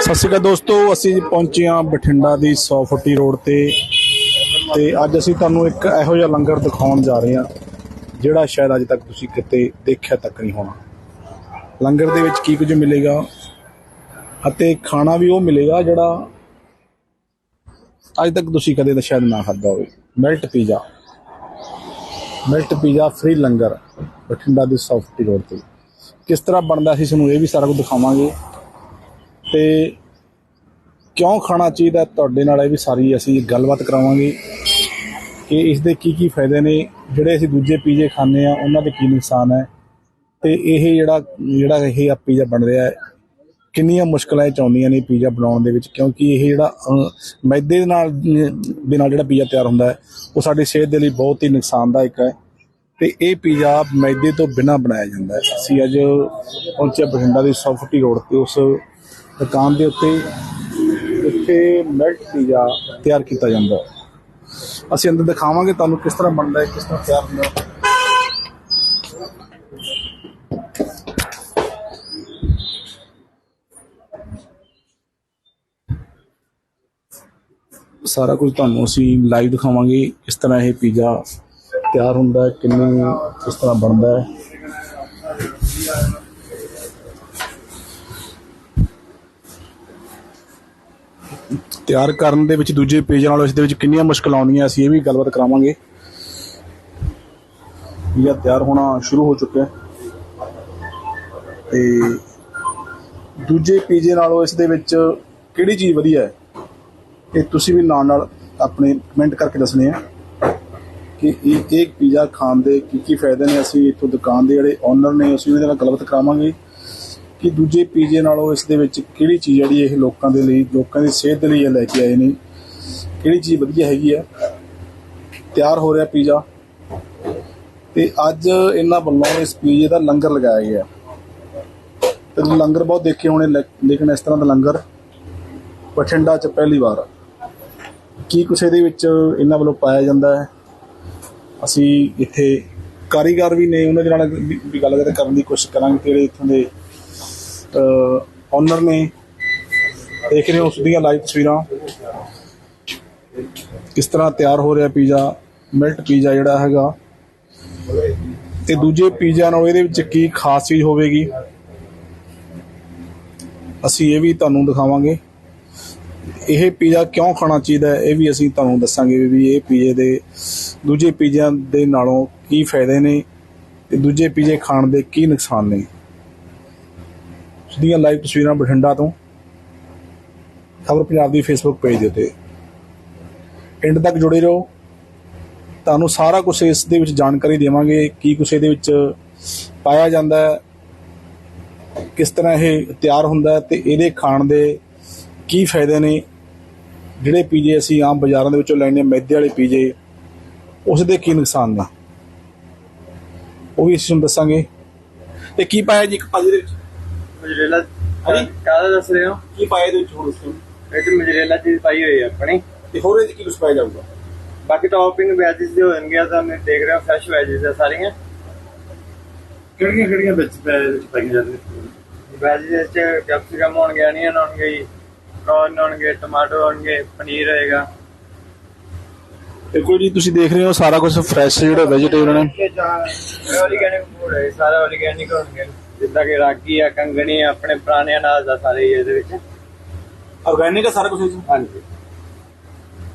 ਸਤਿ ਸ਼੍ਰੀ ਅਕਾਲ ਦੋਸਤੋ, ਅਸੀਂ ਪਹੁੰਚੇ ਹਾਂ ਬਠਿੰਡਾ ਦੀ 100 ਫੁੱਟੀ ਰੋਡ ਤੇ। ਤੇ ਅੱਜ ਅਸੀਂ ਤੁਹਾਨੂੰ ਇੱਕ ਇਹੋ ਜਿਹਾ ਲੰਗਰ ਦਿਖਾਉਣ ਜਾ ਰਹੇ ਹਾਂ, ਜਿਹੜਾ ਸ਼ਾਇਦ ਅੱਜ ਤੱਕ ਤੁਸੀਂ ਕਿਤੇ ਦੇਖਿਆ ਤੱਕ ਨਹੀਂ ਹੋਣਾ। ਲੰਗਰ ਦੇ ਵਿੱਚ ਕੀ ਕੁਝ ਮਿਲੇਗਾ ਅਤੇ ਖਾਣਾ ਵੀ ਉਹ ਮਿਲੇਗਾ ਜਿਹੜਾ ਅੱਜ ਤੱਕ ਤੁਸੀਂ ਕਦੇ ਤਾਂ ਸ਼ਾਇਦ ਨਾ ਖਾਧਾ ਹੋਵੇ। Millet pizza. Millet pizza free langar Bathinda ਦੀ 100 ਫੁੱਟੀ ਰੋਡ ਤੇ। ਕਿਸ ਤਰ੍ਹਾਂ ਬਣਦਾ ਅਸੀਂ ਤੁਹਾਨੂੰ ਇਹ ਵੀ ਸਾਰਾ ਕੁਝ ਦਿਖਾਵਾਂਗੇ। ਤੇ ਕਿਉਂ ਖਾਣਾ ਚਾਹੀਦਾ ਤੁਹਾਡੇ ਨਾਲ ਇਹ ਵੀ ਸਾਰੀ ਅਸੀਂ ਗੱਲਬਾਤ ਕਰਾਵਾਂਗੇ ਕਿ ਇਸ ਦੇ ਕੀ ਕੀ ਫਾਇਦੇ ਨੇ, ਜਿਹੜੇ ਅਸੀਂ ਦੂਜੇ ਪੀਜ਼ੇ ਖਾਂਦੇ ਆ ਉਹਨਾਂ ਦੇ ਕੀ ਨੁਕਸਾਨ ਹੈ। ਤੇ ਇਹ ਜਿਹੜਾ ਜਿਹੜਾ ਇਹ ਆ ਪੀਜ਼ਾ ਬਣ ਰਿਹਾ ਹੈ, ਕਿੰਨੀਆਂ ਮੁਸ਼ਕਲਾਂ ਚ ਆਉਂਦੀਆਂ ਨੇ ਪੀਜ਼ਾ ਬਣਾਉਣ ਦੇ ਵਿੱਚ, ਕਿਉਂਕਿ ਇਹ ਜਿਹੜਾ ਮੈਦੇ ਦੇ ਨਾਲ ਦੇ ਨਾਲ ਜਿਹੜਾ ਪੀਜ਼ਾ ਤਿਆਰ ਹੁੰਦਾ ਹੈ, ਉਹ ਸਾਡੀ ਸਿਹਤ ਦੇ ਲਈ ਬਹੁਤ ਹੀ ਨੁਕਸਾਨਦਾਇਕ ਹੈ। ਤੇ ਇਹ ਪੀਜ਼ਾ ਮੈਦੇ ਤੋਂ ਬਿਨਾ ਬਣਾਇਆ ਜਾਂਦਾ ਹੈ। ਅਸੀਂ ਅੱਜ ਪਹੁੰਚੇ ਬਠਿੰਡਾ ਦੀ 100 ਰੋਡ ਤੇ, ਉਸ ਦੁਕਾਨ ਦੇ ਉੱਤੇ ਇੱਥੇ ਮੈਲਟ ਪੀਜ਼ਾ ਤਿਆਰ ਕੀਤਾ ਜਾਂਦਾ ਹੈ। ਅਸੀਂ ਅੰਦਰ ਦਿਖਾਵਾਂਗੇ ਤੁਹਾਨੂੰ ਕਿਸ ਤਰ੍ਹਾਂ ਬਣਦਾ ਹੈ, ਕਿਸ ਤਰ੍ਹਾਂ ਤਿਆਰ ਹੁੰਦਾ ਹੈ। ਸਾਰਾ ਕੁਝ ਤੁਹਾਨੂੰ ਅਸੀਂ ਲਾਈਵ ਦਿਖਾਵਾਂਗੇ, ਇਸ ਤਰ੍ਹਾਂ ਇਹ ਪੀਜ਼ਾ ਤਿਆਰ ਹੁੰਦਾ ਹੈ, ਕਿੰਨੇ ਕਿਸ ਤਰ੍ਹਾਂ ਬਣਦਾ ਹੈ? ਤਿਆਰ ਕਰਨ ਦੇ ਵਿੱਚ ਦੂਜੇ ਪੀਜ਼ੇ ਨਾਲੋਂ ਇਸ ਦੇ ਵਿੱਚ ਕਿੰਨੀਆਂ ਮੁਸ਼ਕਲਾਂ ਆਉਂਦੀਆਂ, ਅਸੀਂ ਇਹ ਵੀ ਗੱਲਬਾਤ ਕਰਾਵਾਂਗੇ। ਪੀਜ਼ਾ ਤਿਆਰ ਹੋਣਾ ਸ਼ੁਰੂ ਹੋ ਚੁੱਕਿਆ ਤੇ ਦੂਜੇ ਪੀਜ਼ੇ ਨਾਲੋਂ ਇਸ ਦੇ ਵਿੱਚ ਕਿਹੜੀ ਚੀਜ਼ ਵਧੀਆ ਹੈ? ਇਹ ਤੁਸੀਂ ਵੀ ਨਾਲ ਨਾਲ ਆਪਣੇ ਕਮੈਂਟ ਕਰਕੇ ਦੱਸਣੇ ਆ। ਕਿ ਇਹ ਇੱਕ ਪੀਜ਼ਾ ਖਾਣ ਦੇ ਕੀ ਕੀ ਫਾਇਦੇ ਨੇ? ਅਸੀਂ ਇੱਥੋਂ ਦੁਕਾਨ ਦੇ ਜਿਹੜੇ ਓਨਰ ਨੇ, ਅਸੀਂ ਉਹਦੇ ਨਾਲ ਗੱਲਬਾਤ ਕਰਾਵਾਂਗੇ ਕਿ ਦੂਜੇ ਪੀਜ਼ੇ ਨਾਲੋਂ ਇਸ ਦੇ ਵਿੱਚ ਕਿਹੜੀ ਚੀਜ਼ ਜਿਹੜੀ ਇਹ ਲੋਕਾਂ ਦੇ ਲਈ, ਲੋਕਾਂ ਦੀ ਸਿਹਤ ਦੇ ਲਈ ਇਹ ਲੈ ਕੇ ਆਏ ਨੇ, ਕਿਹੜੀ ਚੀਜ਼ ਵਧੀਆ ਹੈਗੀ ਆ ਤਿਆਰ ਹੋ ਰਿਹਾ ਪੀਜ਼ਾ। ਤੇ ਅੱਜ ਇਹਨਾਂ ਵੱਲੋਂ ਇਸ ਪੀਜ਼ੇ ਦਾ ਲੰਗਰ ਲਗਾਇਆ ਗਿਆ ਤੇ ਲੰਗਰ ਬਹੁਤ ਦੇਖੇ ਹੋਣੇ ਲੈ- ਲੇਕਿਨ ਇਸ ਤਰ੍ਹਾਂ ਦਾ ਲੰਗਰ ਬਠਿੰਡਾ 'ਚ ਪਹਿਲੀ ਵਾਰ। ਕੀ ਕੁਛ ਇਹਦੇ ਵਿੱਚ ਇਹਨਾਂ ਵੱਲੋਂ ਪਾਇਆ ਜਾਂਦਾ ਹੈ? ਅਸੀਂ ਇੱਥੇ ਕਾਰੀਗਰ ਵੀ ਨੇ, ਉਹਨਾਂ ਦੇ ਨਾਲ ਵੀ ਵੀ ਕਰਨ ਦੀ ਕੋਸ਼ਿਸ਼ ਕਰਾਂਗੇ ਕਿ ਜਿਹੜੇ ਇੱਥੋਂ ਦੇ ਓਨਰ ਨੇ, ਦੇਖ ਰਹੇ ਹੋ ਉਸ ਦੀਆਂ ਲਾਈਵ ਤਸਵੀਰਾਂ। ਕਿਸ ਤਰ੍ਹਾਂ ਤਿਆਰ ਹੋ ਰਿਹਾ ਪੀਜ਼ਾ ਮਿਲਟ ਪੀਜ਼ਾ ਜਿਹੜਾ ਹੈਗਾ। ਤੇ ਦੂਜੇ ਪੀਜ਼ਾ ਨਾਲ ਇਹਦੇ ਵਿੱਚ ਕੀ ਖਾਸ ਚੀਜ਼ ਹੋਵੇਗੀ, ਅਸੀਂ ਇਹ ਵੀ ਤੁਹਾਨੂੰ ਦਿਖਾਵਾਂਗੇ। ਇਹ ਪੀਜ਼ਾ ਕਿਉਂ ਖਾਣਾ ਚਾਹੀਦਾ ਹੈ, ਇਹ ਵੀ ਅਸੀਂ ਤੁਹਾਨੂੰ ਦੱਸਾਂਗੇ ਵੀ ਇਹ ਪੀਜ਼ੇ ਦੇ ਦੂਜੇ ਪੀਜ਼ਿਆਂ ਦੇ ਨਾਲੋਂ ਕੀ ਫਾਇਦੇ ਨੇ ਤੇ ਦੂਜੇ ਪੀਜ਼ੇ ਖਾਣ ਦੇ ਕੀ ਨੁਕਸਾਨ ਨੇ? ਉਸ ਦੀਆਂ ਲਾਈਵ ਤਸਵੀਰਾਂ ਬਠਿੰਡਾ ਤੋਂ। ਖਬਰ ਪੰਜਾਬ ਦੀ ਫੇਸਬੁੱਕ ਪੇਜ ਦੇ ਉੱਤੇ। ਐਂਡ ਤੱਕ ਜੁੜੇ ਰਹੋ। ਤੁਹਾਨੂੰ ਸਾਰਾ ਕੁਝ ਇਸ ਦੇ ਵਿੱਚ ਜਾਣਕਾਰੀ ਦੇਵਾਂਗੇ ਕੀ ਕੁਛ ਇਹਦੇ ਵਿੱਚ ਪਾਇਆ ਜਾਂਦਾ ਹੈ, ਕਿਸ ਤਰ੍ਹਾਂ ਇਹ ਤਿਆਰ ਹੁੰਦਾ ਹੈ ਤੇ ਇਹਦੇ ਖਾਣ ਦੇ ਕੀ ਫਾਇਦੇ ਨੇ। ਜਿਹੜੇ ਪੀਜੇ ਅਸੀਂ ਆਮ ਬਾਜ਼ਾਰਾਂ ਦੇ ਵਿੱਚੋਂ ਲੈਣੇ ਮੈਦੇ ਵਾਲੇ ਪੀਜੇ ਉਸ ਦੇ ਕੀ ਨੁਕਸਾਨ ਨੇ? ਉਹ ਵੀ ਅਸੀਂ ਤੁਹਾਨੂੰ ਦੱਸਾਂਗੇ। ਤੇ ਕੀ ਪਾਇਆ ਜੀ ਇੱਕ ਭਾਜੀ ਦੇ ਵਿੱਚ? ਮਜਰੇਲਾ ਹਾਂਜੀ? ਕਾਹਦਾ ਦੱਸ ਰਹੇ ਹੋ? ਕੀ ਪਾਇਆ ਇਹਦੇ ਵਿੱਚ ਹੋਰ ਦੱਸੋ? ਇਹ ਤੇ ਮਜਰੇਲਾ ਚੀਜ਼ ਪਾਈ ਹੋਈ ਹੈ ਆਪਣੀ। ਤੇ ਹੋਰ ਇਹਦੇ 'ਚ ਕੀ ਕੁਛ ਪਾਇਆ ਜਾਊਗਾ? ਬਾਕੀ ਟੌਪਿੰਗ ਵੈਜਿਸ ਦੇ ਹੋ ਜਾਣਗੇ ਤਾਂ ਮੈਂ ਦੇਖ ਰਿਹਾ ਫਰੈਸ਼ ਵੈਜਿਸ ਆ ਸਾਰੀਆਂ। ਕਿਹੜੀਆਂ ਕਿਹੜੀਆਂ ਵਿੱਚ ਪਾਈਆਂ ਜਾਂਦੀਆਂ? ਵੈਜਿਸ ਚ ਕੈਪਸਿਕਮ ਹੋਣਗੇ ਅਨੀਅਨ ਹੋਣਗੇ ਕੌਰਨ ਹੋਣਗੇ ਟਮਾਟੋ ਹੋਣਗੇ ਪਨੀਰ ਹੋਏਗਾ। ਦੇਖੋ ਜੀ ਤੁਸੀਂ ਦੇਖ ਰਹੇ ਹੋ ਸਾਰਾ ਕੁਝ ਫਰੈਸ਼ ਜਿਹੜਾ ਵੈਜੀਟੇਬਲ ਨੇ। ਆਰਗੈਨਿਕ ਫੂਡ ਹੈ ਸਾਰਾ ਆਰਗੈਨਿਕ ਹੋਣਗੇ। ਜਿੱਦਾਂ ਕਿ ਰਾਗੀ ਆ ਕੰਗਣੀ ਆ ਆਪਣੇ ਪੁਰਾਣੇ ਅਨਾਜ ਦਾ ਸਾਰੇ ਹੀ ਇਹਦੇ ਵਿੱਚ। ਆਰਗੈਨਿਕ ਹੈ ਸਾਰਾ ਕੁਝ ਹਾਂਜੀ।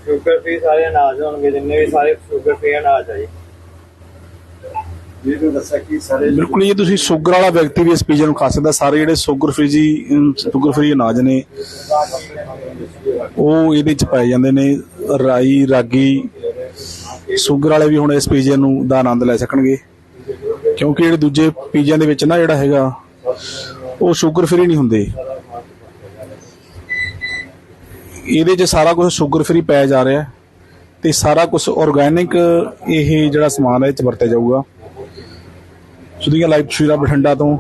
ਸ਼ੂਗਰ ਫ੍ਰੀ ਸਾਰੇ ਅਨਾਜ ਹੋਣਗੇ ਜਿੰਨੇ ਵੀ ਸਾਰੇ ਸ਼ੂਗਰ ਫ੍ਰੀ ਅਨਾਜ ਆ ਜੀ। ਜਿਹਨੂੰ ਦੱਸਿਆ ਕਿ ਸਾਰੇ ਬਿਲਕੁਲ ਇਹ ਤੁਸੀਂ ਸ਼ੂਗਰ ਵਾਲਾ ਵਿਅਕਤੀ ਵੀ ਇਸ ਪੀਜ਼ੇ ਨੂੰ ਖਾ ਸਕਦਾ। ਸਾਰੇ ਜਿਹੜੇ ਸ਼ੂਗਰ ਫ੍ਰੀ ਜੀ ਸ਼ੂਗਰ ਫ੍ਰੀ ਅਨਾਜ ਨੇ ਉਹ ਇਹਦੇ ਚ ਪਾਏ ਜਾਂਦੇ ਨੇ ਰਾਈ ਰਾਗੀ ਸ਼ੂਗਰ ਵਾਲੇ ਵੀ ਹੁਣ ਇਸ ਪੀਜ਼ੇ ਨੂੰ ਦਾ ਆਨੰਦ ਲੈ ਸਕਣਗੇ। ਕਿਉਂਕਿ ਜਿਹੜੇ ਦੂਜੇ ਪੀਜ਼ਿਆਂ ਦੇ ਵਿੱਚ ਨਾ ਜਿਹੜਾ ਹੈਗਾ, ਉਹ ਸ਼ੂਗਰ ਫ੍ਰੀ ਨਹੀਂ ਹੁੰਦੇ। ਇਹਦੇ 'ਚ ਸਾਰਾ ਕੁਝ ਸ਼ੂਗਰ ਫ੍ਰੀ ਪਾਇਆ ਜਾ ਰਿਹਾ ਤੇ ਸਾਰਾ ਕੁਝ ਆਰਗੈਨਿਕ ਇਹ ਜਿਹੜਾ ਸਮਾਨ ਹੈ ਇਹ 'ਚ ਵਰਤਿਆ ਜਾਊਗਾ। ਸੁਧੀਆਂ ਲਾਈਵ ਤਸਵੀਰਾਂ ਬਠਿੰਡਾ ਤੋਂ।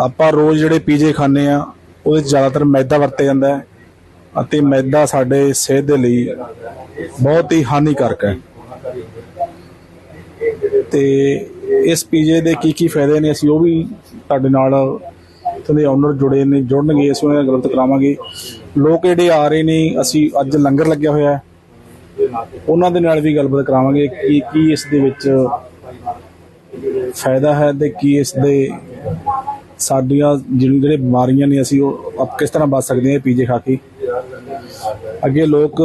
ਆਪਾਂ ਰੋਜ਼ ਜਿਹੜੇ ਪੀਜ਼ੇ ਖਾਂਦੇ ਆ ਉਹਦੇ 'ਚ ਜ਼ਿਆਦਾਤਰ ਮੈਦਾ ਵਰਤਿਆ ਜਾਂਦਾ ਹੈ। ਅਤੇ ਮੈਦਾ ਸਾਡੇ ਸਿਹਤ ਦੇ ਲਈ ਬਹੁਤ ਹੀ ਹਾਨੀਕਾਰਕ ਹੈ। ਤੇ ਇਸ ਪੀਜੇ ਦੇ ਕੀ ਕੀ ਫਾਇਦੇ ਨੇ ਅਸੀਂ ਉਹ ਵੀ ਤੁਹਾਡੇ ਨਾਲ ਇੱਥੋਂ ਦੇ ਓਨਰ ਜੁੜੇ ਨੇ, ਜੁੜਨਗੇ, ਅਸੀਂ ਉਹਨਾਂ ਨਾਲ ਗੱਲਬਾਤ ਕਰਾਵਾਂਗੇ। ਲੋਕ ਜਿਹੜੇ ਆ ਰਹੇ ਨੇ, ਅਸੀਂ ਅੱਜ ਲੰਗਰ ਲੱਗਿਆ ਹੋਇਆ ਹੈ। ਉਹਨਾਂ ਦੇ ਨਾਲ ਵੀ ਗੱਲਬਾਤ ਕਰਾਵਾਂਗੇ ਕਿ ਕੀ ਇਸ ਦੇ ਵਿੱਚ ਫਾਇਦਾ ਹੈ ਤੇ ਕੀ ਇਸ ਦੇ ਸਾਡੀਆਂ ਜਿਹੜੀਆਂ ਜਿਹੜੇ ਬਿਮਾਰੀਆਂ ਨੇ ਅਸੀਂ ਉਹ ਆਪ ਕਿਸ ਤਰ੍ਹਾਂ ਬਚ ਸਕਦੇ ਹਾਂ ਪੀਜੇ ਖਾ ਕੇ। ਅੱਗੇ ਲੋਕ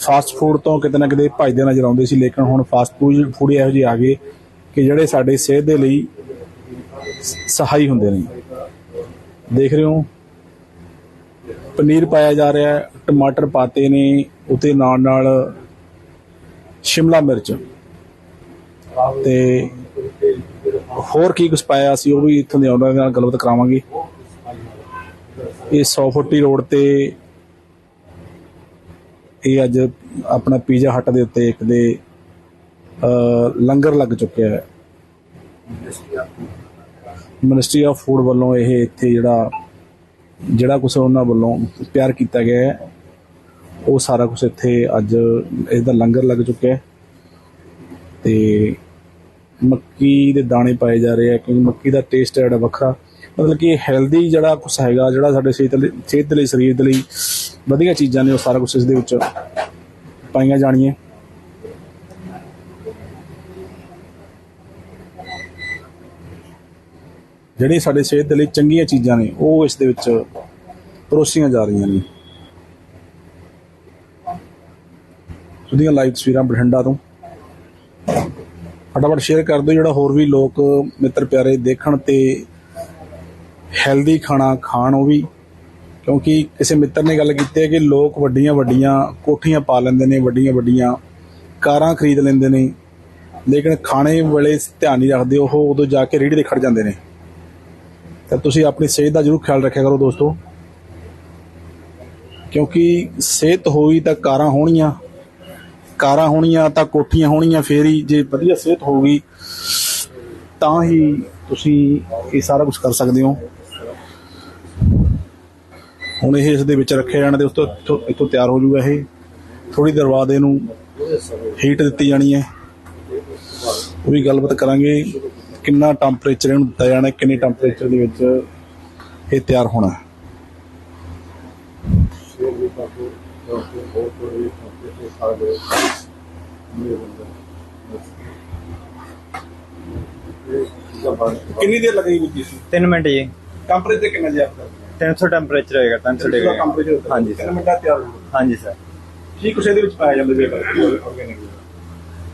ਫਾਸਟ ਫੂਡ ਤੋਂ ਕਿਤੇ ਨਾ ਕਿਤੇ ਭੱਜਦੇ ਨਜ਼ਰ ਆਉਂਦੇ ਸੀ, ਲੇਕਿਨ ਹੁਣ ਫਾਸਟ ਫੂਡ ਫੂਡ ਇਹੋ ਜਿਹੇ ਆ ਗਏ ਕਿ ਜਿਹੜੇ ਸਾਡੇ ਸਿਹਤ ਦੇ ਲਈ ਸਹਾਈ ਹੁੰਦੇ ਨੇ। ਦੇਖ ਰਹੇ ਹੋ, ਪਨੀਰ ਪਾਇਆ ਜਾ ਰਿਹਾ ਹੈ, ਟਮਾਟਰ ਪਾਤੇ ਨੇ, ਉਤੇ ਨਾਲ ਨਾਲ ਸ਼ਿਮਲਾ ਮਿਰਚ। ਤੇ ਹੋਰ ਕੀ ਕੁਝ ਪਾਇਆ ਸੀ, ਉਹ ਵੀ ਇੱਥੋਂ ਦੇ ਆਨਰ ਨਾਲ ਗੱਲਬਾਤ ਕਰਾਵਾਂਗੇ। ਇਹ 100 ਫੁੱਟੀ ਰੋਡ ਤੇ ਇਹ ਅੱਜ ਆਪਣਾ ਪੀਜ਼ਾ ਹੱਟ ਦੇ ਉੱਤੇ ਇੱਕ ਦੇ ਲੰਗਰ ਲੱਗ ਚੁੱਕਿਆ ਹੈ। ਮਿਨਿਸਟਰੀ ਆਫ ਫੂਡ ਵੱਲੋਂ ਇਹ ਇੱਥੇ ਜਿਹੜਾ ਜਿਹੜਾ ਕੁਝ ਉਹਨਾਂ ਵੱਲੋਂ ਤਿਆਰ ਕੀਤਾ ਗਿਆ ਹੈ, ਉਹ ਸਾਰਾ ਕੁਝ ਇੱਥੇ ਅੱਜ ਇਹਦਾ ਲੰਗਰ ਲੱਗ ਚੁੱਕਿਆ ਹੈ। ਤੇ ਮੱਕੀ ਦੇ ਦਾਣੇ ਪਾਏ ਜਾ ਰਹੇ ਆ ਕਿਉਂਕਿ ਮੱਕੀ ਦਾ ਟੇਸਟ ਜਿਹੜਾ ਵੱਖਰਾ। ਮਤਲਬ ਕਿ ਹੈਲਦੀ ਜਿਹੜਾ ਕੁਝ ਹੈਗਾ, ਜਿਹੜਾ ਸਾਡੇ ਸਿਹਤ ਲਈ, ਸਿਹਤ ਦੇ ਲਈ, ਸਰੀਰ ਦੇ ਲਈ ਵਧੀਆ ਚੀਜ਼ਾਂ ਨੇ, ਉਹ ਸਾਰਾ ਕੁਝ ਇਸ ਦੇ ਵਿੱਚ ਪਾਈਆਂ ਜਾਣੀਆਂ। ਜਿਹੜੀਆਂ ਸਾਡੇ ਸਿਹਤ ਦੇ ਲਈ ਚੰਗੀਆਂ ਚੀਜ਼ਾਂ ਨੇ, ਉਹ ਇਸ ਦੇ ਵਿੱਚ ਪਰੋਸੀਆਂ ਜਾ ਰਹੀਆਂ ਨੇ। ਉਹਦੀਆਂ ਲਾਈਵ ਤਸਵੀਰਾਂ ਬਠਿੰਡਾ ਤੋਂ। ਫਟਾਫਟ ਸ਼ੇਅਰ ਕਰ ਦਿਓ, ਜਿਹੜਾ ਹੋਰ ਵੀ ਲੋਕ ਮਿੱਤਰ ਪਿਆਰੇ ਦੇਖਣ ਤੇ ਹੈਲਦੀ ਖਾਣਾ ਖਾਣ ਉਹ ਵੀ, ਕਿਉਂਕਿ ਕਿਸੇ ਮਿੱਤਰ ਨੇ ਗੱਲ ਕੀਤੀ ਹੈ ਕਿ ਲੋਕ ਵੱਡੀਆਂ ਵੱਡੀਆਂ ਕੋਠੀਆਂ ਪਾ ਲੈਂਦੇ ਨੇ, ਵੱਡੀਆਂ ਵੱਡੀਆਂ ਕਾਰਾਂ ਖਰੀਦ ਲੈਂਦੇ ਨੇ, ਲੇਕਿਨ ਖਾਣੇ ਵੇਲੇ ਧਿਆਨ ਨਹੀਂ ਰੱਖਦੇ, ਉਹ ਉਦੋਂ ਜਾ ਕੇ ਰੇਹੜੀ ਤੇ ਖੜ ਜਾਂਦੇ ਨੇ। ਤਾਂ ਤੁਸੀਂ ਆਪਣੀ ਸਿਹਤ ਦਾ ਜ਼ਰੂਰ ਖਿਆਲ ਰੱਖਿਆ ਕਰੋ ਦੋਸਤੋ। ਕਿਉਂਕਿ ਸਿਹਤ ਹੋਈ ਤਾਂ ਕਾਰਾਂ ਹੋਣੀਆਂ ਕਾਰਾਂ ਹੋਣੀਆਂ ਤਾਂ ਕੋਠੀਆਂ ਹੋਣੀਆਂ ਫੇਰ ਹੀ, ਜੇ ਵਧੀਆ ਸਿਹਤ ਹੋਊਗੀ ਤਾਂ ਹੀ ਤੁਸੀਂ ਇਹ ਸਾਰਾ ਕੁਝ ਕਰ ਸਕਦੇ ਹੋ। ਹੁਣ ਇਹ ਇਸ ਦੇ ਵਿੱਚ ਰੱਖਿਆ ਜਾਣਾ ਤੇ ਉਸ ਤੋਂ ਇੱਥੋਂ- ਇੱਥੋਂ ਤਿਆਰ ਹੋ ਜਾਊਗਾ ਇਹ। ਥੋੜੀ ਦੇਰ ਬਾਅਦ ਇਹਨੂੰ ਹੀਟ ਦਿੱਤੀ ਜਾਣੀ ਹੈ। ਉਹ ਵੀ ਗੱਲਬਾਤ ਕਰਾਂਗੇ ਕਿੰਨਾ ਟੈਂਪਰੇਚਰ ਇਹਨੂੰ ਦਿੱਤਾ ਜਾਣਾ ਹੈ, ਕਿੰਨੇ ਟੈਂਪਰੇਚਰ ਦੇ ਵਿੱਚ ਇਹ ਤਿਆਰ ਹੋਣਾ। ਹੈ। ਕਿੰਨੀ ਦੇਰ ਲੱਗੇਗੀ ਜੀ 3 ਮਿੰਟ ਜੀ। ਟੈਂਪਰੇਚਰ ਕਿੰਨਾ ਜੀ ਆਪਦਾ 300 ਟੈਂਪਰੇਚਰ ਹੋਏਗਾ 300 ਡਿਗਰੀ। ਟੈਂਪਰੇਚਰ ਹਾਂਜੀ ਸਰ। ਮਿੰਟਾਂ ਤਿਆਰ ਹੋ ਹਾਂਜੀ ਸਰ। ਕੀ ਕੁਛ ਇਹਦੇ ਵਿੱਚ ਪਾਇਆ ਜਾਂਦਾ ਵੇਖੋ ਆਰਗੇਨਿਕ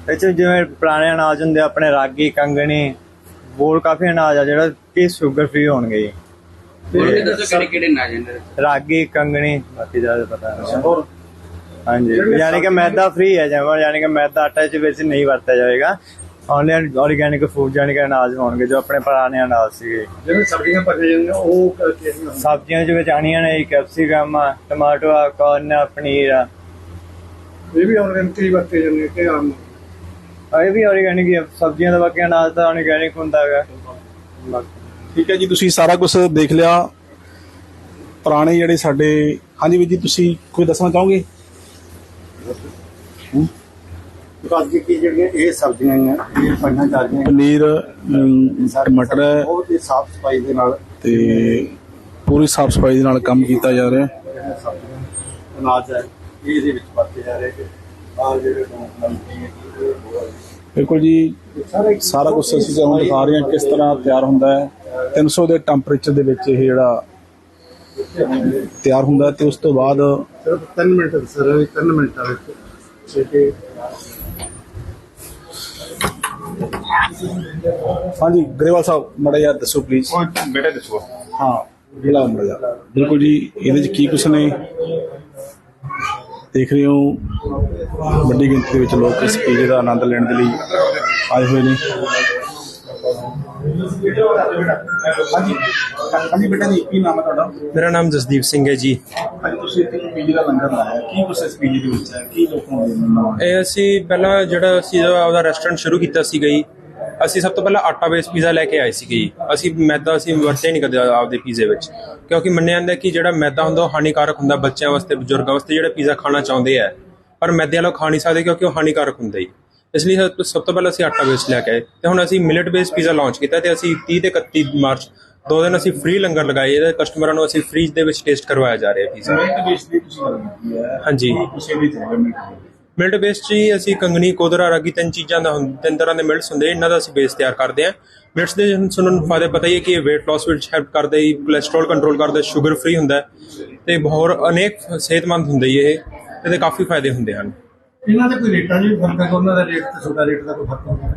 ਇਹ 'ਚ ਜਿਵੇਂ ਪੁਰਾਣੇ ਅਨਾਜ ਹੁੰਦੇ ਆ, ਆਪਣੇ ਰਾਗੀ ਕੰਗਣੀ ਹੋਰ ਕਾਫੀ ਅਨਾਜ ਆ ਜਿਹੜਾ ਕਿ ਸ਼ੂਗਰ ਫ੍ਰੀ ਹੋਣਗੇ ਜੀ। ਹੋਰ ਵੀ ਦੱਸੋ ਕਿਹੜੇ ਕਿਹੜੇ ਨਾ? ਜਾਂਦੇ ਰਾਗੀ ਕੰਗਣੀ ਬਾਕੀ ਜ਼ਿਆਦਾ ਪਤਾ ਨਹੀਂ। ਹੋਰ? ਹਾਂਜੀ ਯਾਨੀ ਕਿ ਮੈਦਾ ਫ੍ਰੀ ਹੈ ਜਿਵੇਂ ਯਾਨੀ ਕਿ ਮੈਦਾ ਆਟਾ ਚ ਵਿੱਚ ਨਹੀਂ ਵਰਤਿਆ ਜਾਏਗਾ। ਓਨਲੀ ਆਰਗੈਨਿਕ ਫੂਡ ਯਾਨੀ ਕਿ ਅਨਾਜ ਹੋਣਗੇ ਜੋ ਆਪਣੇ ਪੁਰਾਣੇ ਅਨਾਜ ਸੀਗੇ। ਜਿਵੇਂ ਸਬਜ਼ੀਆਂ ਪੱਕੀਆਂ ਜਾਂਦੀਆਂ ਉਹ ਕਰਕੇ ਸਬਜ਼ੀਆਂ ਦੇ ਵਿੱਚ ਆਣੀਆਂ ਨੇ ਕੈਪਸਿਕਮ ਟਮਾਟੋ ਆ ਕੋਰਨ ਆ ਪਨੀਰ ਆ। ਇਹ ਵੀ ਆਰਗੈਨਿਕ ਹੀ ਵਰਤੇ ਜਾਂਦੇ ਕਿ ਆਮ? ਆ ਇਹ ਵੀ ਆਰਗੈਨਿਕ ਹੀ ਸਬਜ਼ੀਆਂ ਦਾ ਬਾਕੀ ਅਨਾਜ ਤਾਂ ਆਰਗੈਨਿਕ ਹੁੰਦਾ ਹੈਗਾ। ਠੀਕ ਹੈ ਜੀ ਤੁਸੀਂ ਸਾਰਾ ਕੁਝ ਦੇਖ ਲਿਆ। ਪੁਰਾਣੇ ਜਿਹੜੇ ਸਾਡੇ ਹਾਂਜੀ ਵੀਰ ਜੀ ਤੁਸੀਂ ਕੋਈ ਦੱਸਣਾ ਚਾਹੋਗੇ? ਅੱਜ ਕੀ ਜਿਹੜੀਆਂ ਇਹ ਸਬਜ਼ੀਆਂ ਨੇ ਇਹ ਪਾਈਆਂ ਜਾ ਰਹੀਆਂ। ਪਨੀਰ ਅਮ, ਟਮਾਟਰ ਹੈ। ਬਹੁਤ ਹੀ ਸਾਫ਼ ਸਫ਼ਾਈ ਦੇ ਨਾਲ ਤੇ ਪੂਰੀ ਸਾਫ਼ ਸਫ਼ਾਈ ਦੇ ਨਾਲ ਕੰਮ ਕੀਤਾ ਜਾ ਰਿਹਾ ਹੈ। ਜਿਹੜੀਆਂ ਸਬਜ਼ੀਆਂ ਅਨਾਜ ਹੈ ਇਹ ਇਹਦੇ ਵਿੱਚ ਵਰਤੇ ਜਾ ਰਹੇ ਕਿ ਆ ਜਿਹੜੇ ਬਿਲਕੁਲ ਜੀ ਸਾਰਾ ਕੁਝ ਅਸੀਂ ਤੁਹਾਨੂੰ ਦਿਖਾ ਰਹੇ ਹਾਂ ਕਿਸ ਤਰ੍ਹਾਂ ਤਿਆਰ ਹੁੰਦਾ ਹੈ। 300 ਦੇ ਟੈਂਪਰੇਚਰ ਦੇ ਵਿੱਚ ਇਹ ਜਿਹੜਾ ਤਿਆਰ ਹੁੰਦਾ ਹੈ ਤੇ ਉਸ ਤੋਂ ਬਾਅਦ ਸਿਰਫ 3 ਮਿੰਟ ਸਰ 3 ਮਿੰਟਾਂ ਵਿੱਚ ਇਹ ਹਾਂਜੀ ਗਰੇਵਾਲ ਸਾਹਿਬ ਮੜਾ ਯਾਰ ਦੱਸੋ ਪਲੀਜ਼ ਬੇਟਾ ਦੱਸੋ। ਹਾਂ ਜਿਹੜਾ ਮੜਾ ਯਾਰ ਬਿਲਕੁਲ ਜੀ ਇਹਦੇ ਚ ਕੀ ਕੁਛ ਨੇ? ਦੇਖ ਰਹੇ ਹੋ ਵੱਡੀ ਗਿਣਤੀ ਦੇ ਵਿੱਚ ਲੋਕ ਇਸ ਪੀਜੇ ਦਾ ਆਨੰਦ ਲੈਣ ਦੇ ਲਈ ਆਏ ਹੋਏ ਨੇ। ਹਾਂਜੀ। ਹਾਂਜੀ ਬੇਟਾ ਜੀ ਕੀ ਨਾਮ ਹੈ ਤੁਹਾਡਾ? ਮੇਰਾ ਨਾਮ ਜਸਦੀਪ ਸਿੰਘ ਹੈ ਜੀ। ਅੱਜ ਤੁਸੀਂ ਇੱਥੇ ਪੀਜੇ ਦਾ ਲੰਗਰ ਲਾਇਆ ਕੀ ਕੁਛ ਇਸ ਪੀਜੇ ਦੇ ਵਿੱਚ ਹੈ? ਕੀ ਲੋਕਾਂ ਨੂੰ ਇਹ ਅਸੀਂ ਪਹਿਲਾਂ ਜਿਹੜਾ ਅਸੀਂ ਆਪਦਾ ਰੈਸਟੋਰੈਂਟ ਸ਼ੁਰੂ ਕੀਤਾ ਸੀਗਾ ਜੀ ਅਸੀਂ ਸਭ ਤੋਂ ਪਹਿਲਾਂ ਆਟਾ ਬੇਸ ਪੀਜ਼ਾ ਲੈ ਕੇ ਆਏ ਸੀਗੇ ਜੀ। ਅਸੀਂ ਮੈਦਾ ਅਸੀਂ ਵਰਤੇ ਨਹੀਂ ਕਦੇ ਆਪਦੇ ਪੀਜ਼ੇ ਵਿੱਚ। ਕਿਉਂਕਿ ਮੰਨਿਆ ਜਾਂਦਾ ਕਿ ਜਿਹੜਾ ਮੈਦਾ ਹੁੰਦਾ ਉਹ ਹਾਨੀਕਾਰਕ ਹੁੰਦਾ ਬੱਚਿਆਂ ਵਾਸਤੇ ਬਜ਼ੁਰਗਾਂ ਵਾਸਤੇ ਜਿਹੜੇ ਪੀਜ਼ਾ ਖਾਣਾ ਚਾਹੁੰਦੇ ਆ। ਪਰ ਮੈਦੇ ਵਾਲਾ ਖਾ ਨਹੀਂ ਸਕਦੇ ਕਿਉਂਕਿ ਉਹ ਹਾਨੀਕਾਰਕ ਹੁੰਦਾ ਜੀ। ਇਸ ਲਈ ਸਭ ਤੋਂ ਪਹਿਲਾਂ ਅਸੀਂ ਆਟਾ ਬੇਸ ਲੈ ਕੇ ਆਏ। ਤੇ ਹੁਣ ਅਸੀਂ ਮਿਲਟ ਬੇਸ ਪੀਜ਼ਾ ਲਾਂਚ ਕੀਤਾ ਤੇ ਅਸੀਂ 30 ਤੇ 31 ਮਾਰਚ ਦੋ ਦਿਨ ਅਸੀਂ ਫ੍ਰੀ ਲੰਗਰ ਲਗਾਏ। ਇਹਦੇ ਕਸਟਮਰਾਂ ਨੂੰ ਅਸੀਂ ਫ੍ਰੀ ਦੇ ਵਿੱਚ ਟੇਸਟ ਕਰਵਾਇਆ ਜਾ ਰਿਹਾ ਪੀਜ਼ਾ ਮਿੰਟ ਬੇਸ ਦੀ ਤੁਸੀਂ ਗੱਲ ਕੀਤੀ ਹੈ। ਹਾਂਜੀ। ਕਿਸੇ ਵੀ ਤਰ੍ਹਾਂ ਮਿੰਟ ਮਿਲਟ ਬੇਸ 'ਚ ਹੀ ਅਸੀਂ ਕੰਗਣੀ, ਕੋਦਰਾ, ਰਾਗੀ ਤਿੰਨ ਚੀਜ਼ਾਂ ਦਾ ਹੁੰ- ਤਿੰਨ ਤਰ੍ਹਾਂ ਦੇ ਮਿਲਟਸ ਹੁੰਦੇ ਇਹਨਾਂ ਦਾ ਅਸੀਂ ਬੇਸ ਤਿਆਰ ਕਰਦੇ ਹਾਂ। ਮਿਲਟਸ ਦੇ ਤੁਹਾਨੂੰ ਫਾਇਦੇ ਪਤਾ ਹੀ ਹੈ ਕਿ ਇਹ weight loss ਵਿੱਚ ਹੈਲਪ ਕਰਦਾ ਹੈ ਕੋਲੇਸਟ੍ਰੋਲ ਕੰਟਰੋਲ ਕਰਦਾ ਸ਼ੂਗਰ ਫ੍ਰੀ ਹੁੰਦਾ ਹੈ, ਤੇ ਹੋਰ ਅਨੇਕ ਸਿਹਤਮੰਦ ਹੁੰਦੇ ਹੀ ਇਹ ਇਹਦੇ ਕਾਫੀ ਫਾਇਦੇ ਹੁੰਦੇ ਹਨ। ਇਹਨਾਂ ਦੇ ਕੋਈ ਰੇਟਾਂ 'ਚ ਵੀ ਫ਼ਰਕ ਹੈ ਕਿ ਉਹਨਾਂ ਦਾ ਰੇਟ ਤੇ ਤੁਹਾਡਾ ਰੇਟ ਦਾ ਕੋਈ ਫ਼ਰਕ ਹੁੰਦਾ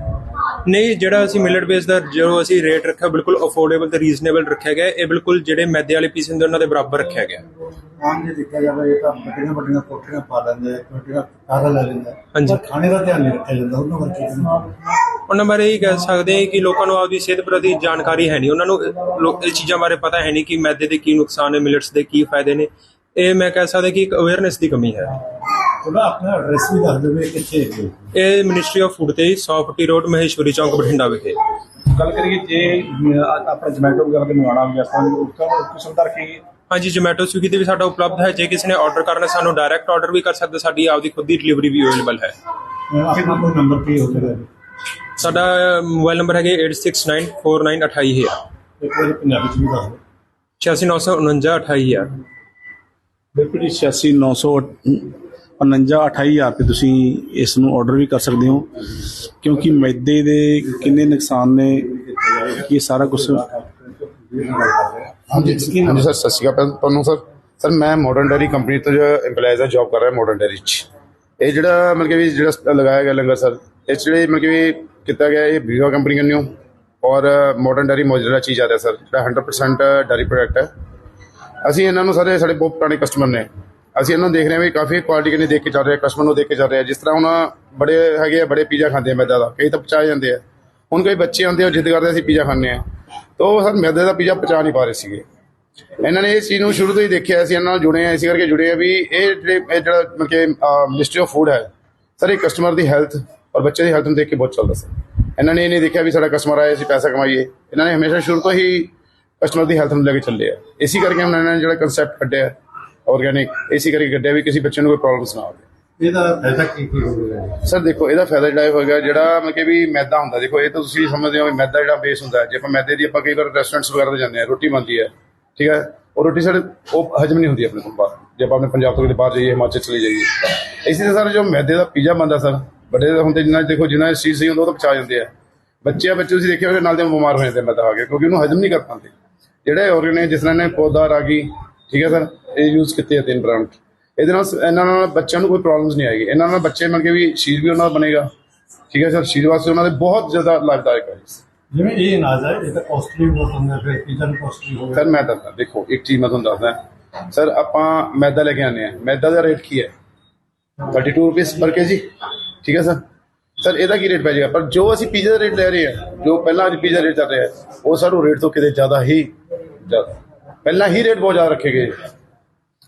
ਨਹੀਂ ਜਿਹੜਾ ਅਸੀਂ ਮਿਲਟ ਬੇਸ ਦਾ ਜੋ ਅਸੀਂ ਰੇਟ ਰੱਖਿਆ ਬਿਲਕੁਲ ਅਫੋਰਡੇਬਲ ਤੇ ਰੀਜ਼ਨੇਬਲ ਰੱਖਿਆ ਗਿਆ। ਇਹ ਬਿਲਕੁਲ ਜਿਹੜੇ ਮੈਦੇ ਵਾਲੇ ਪੀਸ ਹੁੰਦੇ ਉਹਨਾਂ ਦੇ ਬਰਾਬਰ ਰੱਖਿਆ ਗਿਆ ਹੈ। ਆਮ ਜੇ ਦੇਖਿਆ ਜਾਵੇ ਇਹ ਤਾਂ ਵੱਡੀਆਂ ਵੱਡੀਆਂ ਕੋਠੀਆਂ ਪਾ ਲੈਂਦੇ ਆ ਵੱਡੀਆਂ ਕਾਰਾਂ ਲੈ ਲੈਂਦੇ। ਹਾਂਜੀ। ਖਾਣੇ ਦਾ ਧਿਆਨ ਨਹੀਂ ਰੱਖਿਆ ਜਾਂਦਾ ਉਹਨਾਂ ਚੀਜ਼ ਉਹਨਾਂ ਬਾਰੇ ਇਹ ਕਹਿ ਸਕਦੇ ਹਾਂ ਕਿ ਲੋਕਾਂ ਨੂੰ ਆਪਦੀ ਸਿਹਤ ਪ੍ਰਤੀ ਜਾਣਕਾਰੀ ਹੈ ਨਹੀਂ ਉਹਨਾਂ ਨੂੰ ਇਹ ਚੀਜ਼ਾਂ ਬਾਰੇ ਪਤਾ ਹੈ ਨਹੀਂ ਕਿ ਮੈਦੇ ਦੇ ਕੀ ਨੁਕਸਾਨ ਨੇ ਮਿਲਟਸ ਦੇ ਕੀ ਫਾਇਦੇ ਨੇ ਇਹ ਮੈਂ ਕਹਿ ਸਕਦਾ ਕਿ ਇੱਕ ਅਵੇਅਰਨੈਸ ਦੀ ਕਮੀ ਹੈ। ਥੋੜਾ ਆਪਣਾ ਐਡਰੈਸ ਵੀ ਦੱਸ ਦੇਵੇ ਕਿੱਥੇ ਇਹ ਮਿਨਿਸਟਰੀ ਆਫ ਫੂਡ ਤੇ 100 ਰੋਡ ਮਹੇਸ਼ਵਰੀ ਚੌਂਕ ਬਠਿੰਡਾ ਵਿਖੇ। ਗੱਲ ਕਰੀਏ ਜੇ ਆਪਣਾ ਜਮੈਟੋ ਵਗੈਰਾ ਤੇ ਮੰਗਾਣਾ ਵੀ ਆਪਾਂ ਨੂੰ ਉਸ ਦਾ ਰੱਖੇਗੀ? ਹਾਂਜੀ ਜੋਮੈਟੋ ਸਵਿਗੀ ਤੇ ਵੀ ਸਾਡਾ ਉਪਲਬਧ ਹੈ। ਜੇ ਕਿਸੇ ਨੇ ਆਰਡਰ ਕਰਨਾ ਸਾਨੂੰ ਡਾਇਰੈਕਟ ਆਰਡਰ ਵੀ ਕਰ ਸਕਦਾ। ਸਾਡੀ ਆਪਦੀ ਖੁਦ ਦੀ ਡਿਲੀਵਰੀ ਵੀ ਅਵੇਲੇਬਲ ਹੈ। ਆਪਣਾ ਕੋਈ ਨੰਬਰ ਕੀ ਹੋ ਸਕਦਾ ਸਾਡਾ ਮੋਬਾਈਲ ਨੰਬਰ ਹੈਗੇ 8694928000 ਇੱਕ ਵਾਰੀ ਪੰਜਾਬੀ ਚ ਵੀ ਦੱਸ ਦਿਓ। 86949 ਬਿਲਕੁਲ ਜੀ 86949 28000 ਰੁਪਏ ਤੁਸੀਂ ਇਸ ਨੂੰ ਆਰਡਰ ਵੀ ਕਰ ਸਕਦੇ ਹੋ। ਕਿਉਂਕਿ ਮੈਦੇ ਦੇ ਕਿੰਨੇ ਨੁਕਸਾਨ ਨੇ, ਇਹ ਸਾਰਾ ਕੁਝ ਹਾਂਜੀ ਹਾਂਜੀ ਸਰ, ਸਤਿ ਸ਼੍ਰੀ ਅਕਾਲ ਤੁਹਾਨੂੰ ਸਰ। ਸਰ, ਮੈਂ ਮਾਡਰਨ ਡੈਰੀ ਕੰਪਨੀ ਤੋਂ ਜੋ EMPLOYEES ਦਾ ਜੌਬ ਕਰ ਰਿਹਾ ਮਾਡਰਨ ਡੈਰੀ 'ਚ। ਇਹ ਜਿਹੜਾ ਮਤਲਬ ਕਿ ਜਿਹੜਾ ਲਗਾਇਆ ਗਿਆ ਲੰਗਰ ਸਰ ਇਹ 'ਚ ਜਿਹੜੇ ਮਤਲਬ ਕਿ ਕੀਤਾ ਗਿਆ, ਇਹ ਵੀਵਾ ਕੰਪਨੀ ਕੰਨਿਓ। ਔਰ ਮਾਡਰਨ ਡੈਰੀ ਮੋਜਰਾ ਚੀਜ਼ ਆ ਰਿਹਾ ਸਰ, ਜਿਹੜਾ 100% ਡੈਰੀ ਪ੍ਰੋਡਕਟ ਹੈ। ਅਸੀਂ ਇਹਨਾਂ ਨੂੰ ਸਾਰੇ ਸਾਡੇ ਬਹੁਤ ਪੁਰਾਣੇ ਕਸਟਮਰ ਨੇ। ਅਸੀਂ ਇਹਨਾਂ ਨੂੰ ਦੇਖ ਰਹੇ ਹਾਂ ਵੀ ਕਾਫੀ ਕੁਆਲਿਟੀ ਕਿੰਨੀ ਦੇਖ ਕੇ ਚੱਲ ਰਿਹਾ ਕਸਟਮਰ ਨੂੰ ਦੇਖ ਕੇ ਚੱਲ ਰਿਹਾ। ਜਿਸ ਤਰ੍ਹਾਂ ਹੁਣ ਬੜੇ ਹੈਗੇ ਆ, ਬੜੇ ਪੀਜ਼ਾ ਖਾਂਦੇ ਆ ਮੈਦਾ ਦਾ। ਕਈ ਤਾਂ ਪਚਾਏ ਜਾਂਦੇ ਆ। ਹੁਣ ਕਈ ਬੱਚੇ ਆਉਂਦੇ ਆ, ਉਹ ਜਿੱਦ ਕਰਦੇ ਅਸੀਂ ਪੀਜ਼ਾ ਖਾਂਦੇ ਆ। ਤਾਂ ਉਹ ਸਰ ਮੈਦੇ ਦਾ ਪੀਜ਼ਾ ਪਚਾ ਨਹੀਂ ਪਾ ਰਹੇ ਸੀਗੇ। ਇਹਨਾਂ ਨੇ ਇਸ ਚੀਜ਼ ਨੂੰ ਸ਼ੁਰੂ ਤੋਂ ਹੀ ਦੇਖਿਆ, ਅਸੀਂ ਇਹਨਾਂ ਨਾਲ ਜੁੜੇ ਆ ਇਸ ਕਰਕੇ ਜੁੜੇ ਆ ਵੀ ਇਹ ਜਿਹੜੇ, ਇਹ ਜਿਹੜਾ ਮਤਲਬ ਕਿ ਮਿਨਿਸਟਰੀ ਆਫ ਫੂਡ ਹੈ, ਸਰ ਇਹ ਕਸਟਮਰ ਦੀ ਹੈਲਥ ਔਰ ਬੱਚੇ ਦੀ ਹੈਲਥ ਨੂੰ ਦੇਖ ਕੇ ਬਹੁਤ ਚੱਲਦਾ ਸਰ ਇਹਨਾਂ ਨੇ ਇਹ ਨਹੀਂ ਦੇਖਿਆ ਵੀ ਸਾਡਾ ਕਸਟਮਰ ਆਇਆ, ਅਸੀਂ ਪੈਸਾ ਕਮਾਈਏ। ਇਹਨਾਂ ਨੇ ਹਮੇਸ਼ਾ ਸ਼ੁਰੂ ਤੋਂ ਹੀ ਕਸਟਮਰ ਦੀ ਹੈਲਥ ਨੂੰ ਲੈ ਕੇ ਚੱਲੇ ਆ। ਇਸੇ ਕਰਕੇ ਉਹਨਾਂ ਨੇ ਜਿਹੜਾ ਕਨਸੈਪਟ ਕੱਢਿਆ ਆਰਗੇਨਿਕ ਇਸੇ ਕਰਕੇ ਕੱਢਿਆ ਵੀ ਕਿਸੇ ਬੱਚੇ ਨੂੰ ਕੋਈ ਪ੍ਰੋਬਲਮਸ ਨਾ ਆਵੇ ਇਹਦਾ ਫਾਇਦਾ ਕੀ ਕੀ ਹੋਵੇਗਾ ਸਰ ਦੇਖੋ ਇਹਦਾ ਫਾਇਦਾ ਜਿਹੜਾ ਹੋਏਗਾ ਜਿਹੜਾ ਮਤਲਬ ਕਿ ਵੀ ਮੈਦਾ ਹੁੰਦਾ ਦੇਖੋ ਇਹ ਤਾਂ ਤੁਸੀਂ ਸਮਝਦੇ ਹੋ ਵੀ ਮੈਦਾ ਜਿਹੜਾ ਬੇਸ ਹੁੰਦਾ ਜੇ ਆਪਾਂ ਮੈਦੇ ਦੀ ਆਪਾਂ ਕਈ ਵਾਰ ਰੈਸਟੋਰੈਂਟਸ ਵਗੈਰਾ ਤੇ ਜਾਂਦੇ ਆ ਰੋਟੀ ਬਣਦੀ ਹੈ ਠੀਕ ਹੈ? ਉਹ ਰੋਟੀ ਸਾਡੇ ਉਹ ਹਜਮ ਨਹੀਂ ਹੁੰਦੀ ਆਪਣੇ ਤੋਂ ਬਾਹਰ। ਜੇ ਆਪਾਂ ਆਪਣੇ ਪੰਜਾਬ ਤੋਂ ਕਿਤੇ ਬਾਹਰ ਜਾਈਏ ਹਿਮਾਚਲ ਚਲੇ ਜਾਈਏ। ਇਸੇ ਤਰ੍ਹਾਂ ਸਰ ਜੋ ਮੈਦੇ ਦਾ ਪੀਜ਼ਾ ਬਣਦਾ ਸਰ ਵੱਡੇ ਹੁੰਦੇ ਜਿੰਨਾ ਦੇਖੋ ਜਿੰਨਾ ਇਸ ਚੀਜ਼ ਸਹੀ ਹੁੰਦਾ ਉਹ ਤਾਂ ਪਚਾ ਜਾਂਦੇ ਆ। ਬੱਚੇ ਆ ਬੱਚੇ ਤੁਸੀਂ ਦੇਖਿਆ ਹੋਵੇ ਨਾਲ ਦੇ ਬਿਮਾਰ ਹੋ ਜਾਂਦੇ ਆ ਮੈਦਾ ਖਾ ਕੇ ਕਿਉਂਕਿ ਉਹਨੂੰ ਹਜਮ ਨਹੀਂ ਕਰ ਪਾਉਂਦੇ। ਜਿਹੜੇ ਆਰਗੇਨਾਈਜ਼ ਜਿਸ ਤਰ੍ਹਾਂ ਨੇ ਪੌਦਾ ਰਾਗੀ ਠੀਕ ਹੈ ਸਰ ਇਹ ਯੂਜ਼ ਕੀਤੇ ਆ ਤਿੰਨ ਬ੍ਰਾਂਡ ਇਹਦੇ ਨਾਲ ਇਹਨਾਂ ਨਾਲ ਬੱਚਿਆਂ ਨੂੰ ਕੋਈ ਪ੍ਰੋਬਲਮਸ ਨਹੀਂ ਆਏਗੀ। ਇਹਨਾਂ ਨਾਲ ਬੱਚੇ ਮਤਲਬ ਕਿ ਵੀ ਸ਼ਰੀਰ ਵੀ ਉਹਨਾਂ ਦਾ ਬਣੇਗਾ। ਠੀਕ ਹੈ ਸਰ ਸ਼ਰੀਰ ਵਾਸਤੇ ਉਹਨਾਂ ਦੇ ਬਹੁਤ ਜ਼ਿਆਦਾ ਲਾਭਦਾਇਕ ਹੈ ਜਿਵੇਂ ਇਹ ਅਨਾਜ ਹੈ ਇਹ ਤਾਂ ਕਾਸਟਲੀ ਬਹੁਤ ਹੁੰਦਾ ਫਿਰ ਵੀ ਕਾਸਟਲੀ ਹੋਵੇ ਸਰ ਮੈਂ ਦੱਸਦਾ ਦੇਖੋ ਇੱਕ ਚੀਜ਼ ਮੈਂ ਤੁਹਾਨੂੰ ਦੱਸਦਾ। ਸਰ ਆਪਾਂ ਮੈਦਾ ਲੈ ਕੇ ਆਨੇ ਆ। ਮੈਦਾ ਦਾ ਰੇਟ ਕੀ ਹੈ? 32 ਰੁਪਏ ਪਰ ਕੇਜੀ ਠੀਕ ਹੈ ਸਰ ਸਰ ਇਹਦਾ ਕੀ ਰੇਟ ਪੈ ਜਾਏਗਾ? ਪਰ ਜੋ ਅਸੀਂ ਪੀਜ਼ਾ ਦਾ ਰੇਟ ਲੈ ਰਹੇ ਹਾਂ ਜੋ ਪਹਿਲਾਂ ਅੱਜ ਪੀਜ਼ਾ ਰੇਟ ਚੱਲ ਰਿਹਾ ਉਹ ਸਰ ਉਹ ਰੇਟ ਤੋਂ ਕਿਤੇ ਜ਼ਿਆਦਾ ਹੀ ਪਹਿਲਾਂ ਹੀ ਰੇਟ ਬਹੁਤ ਜ਼ਿਆਦਾ ਰੱਖੇ ਗਏ।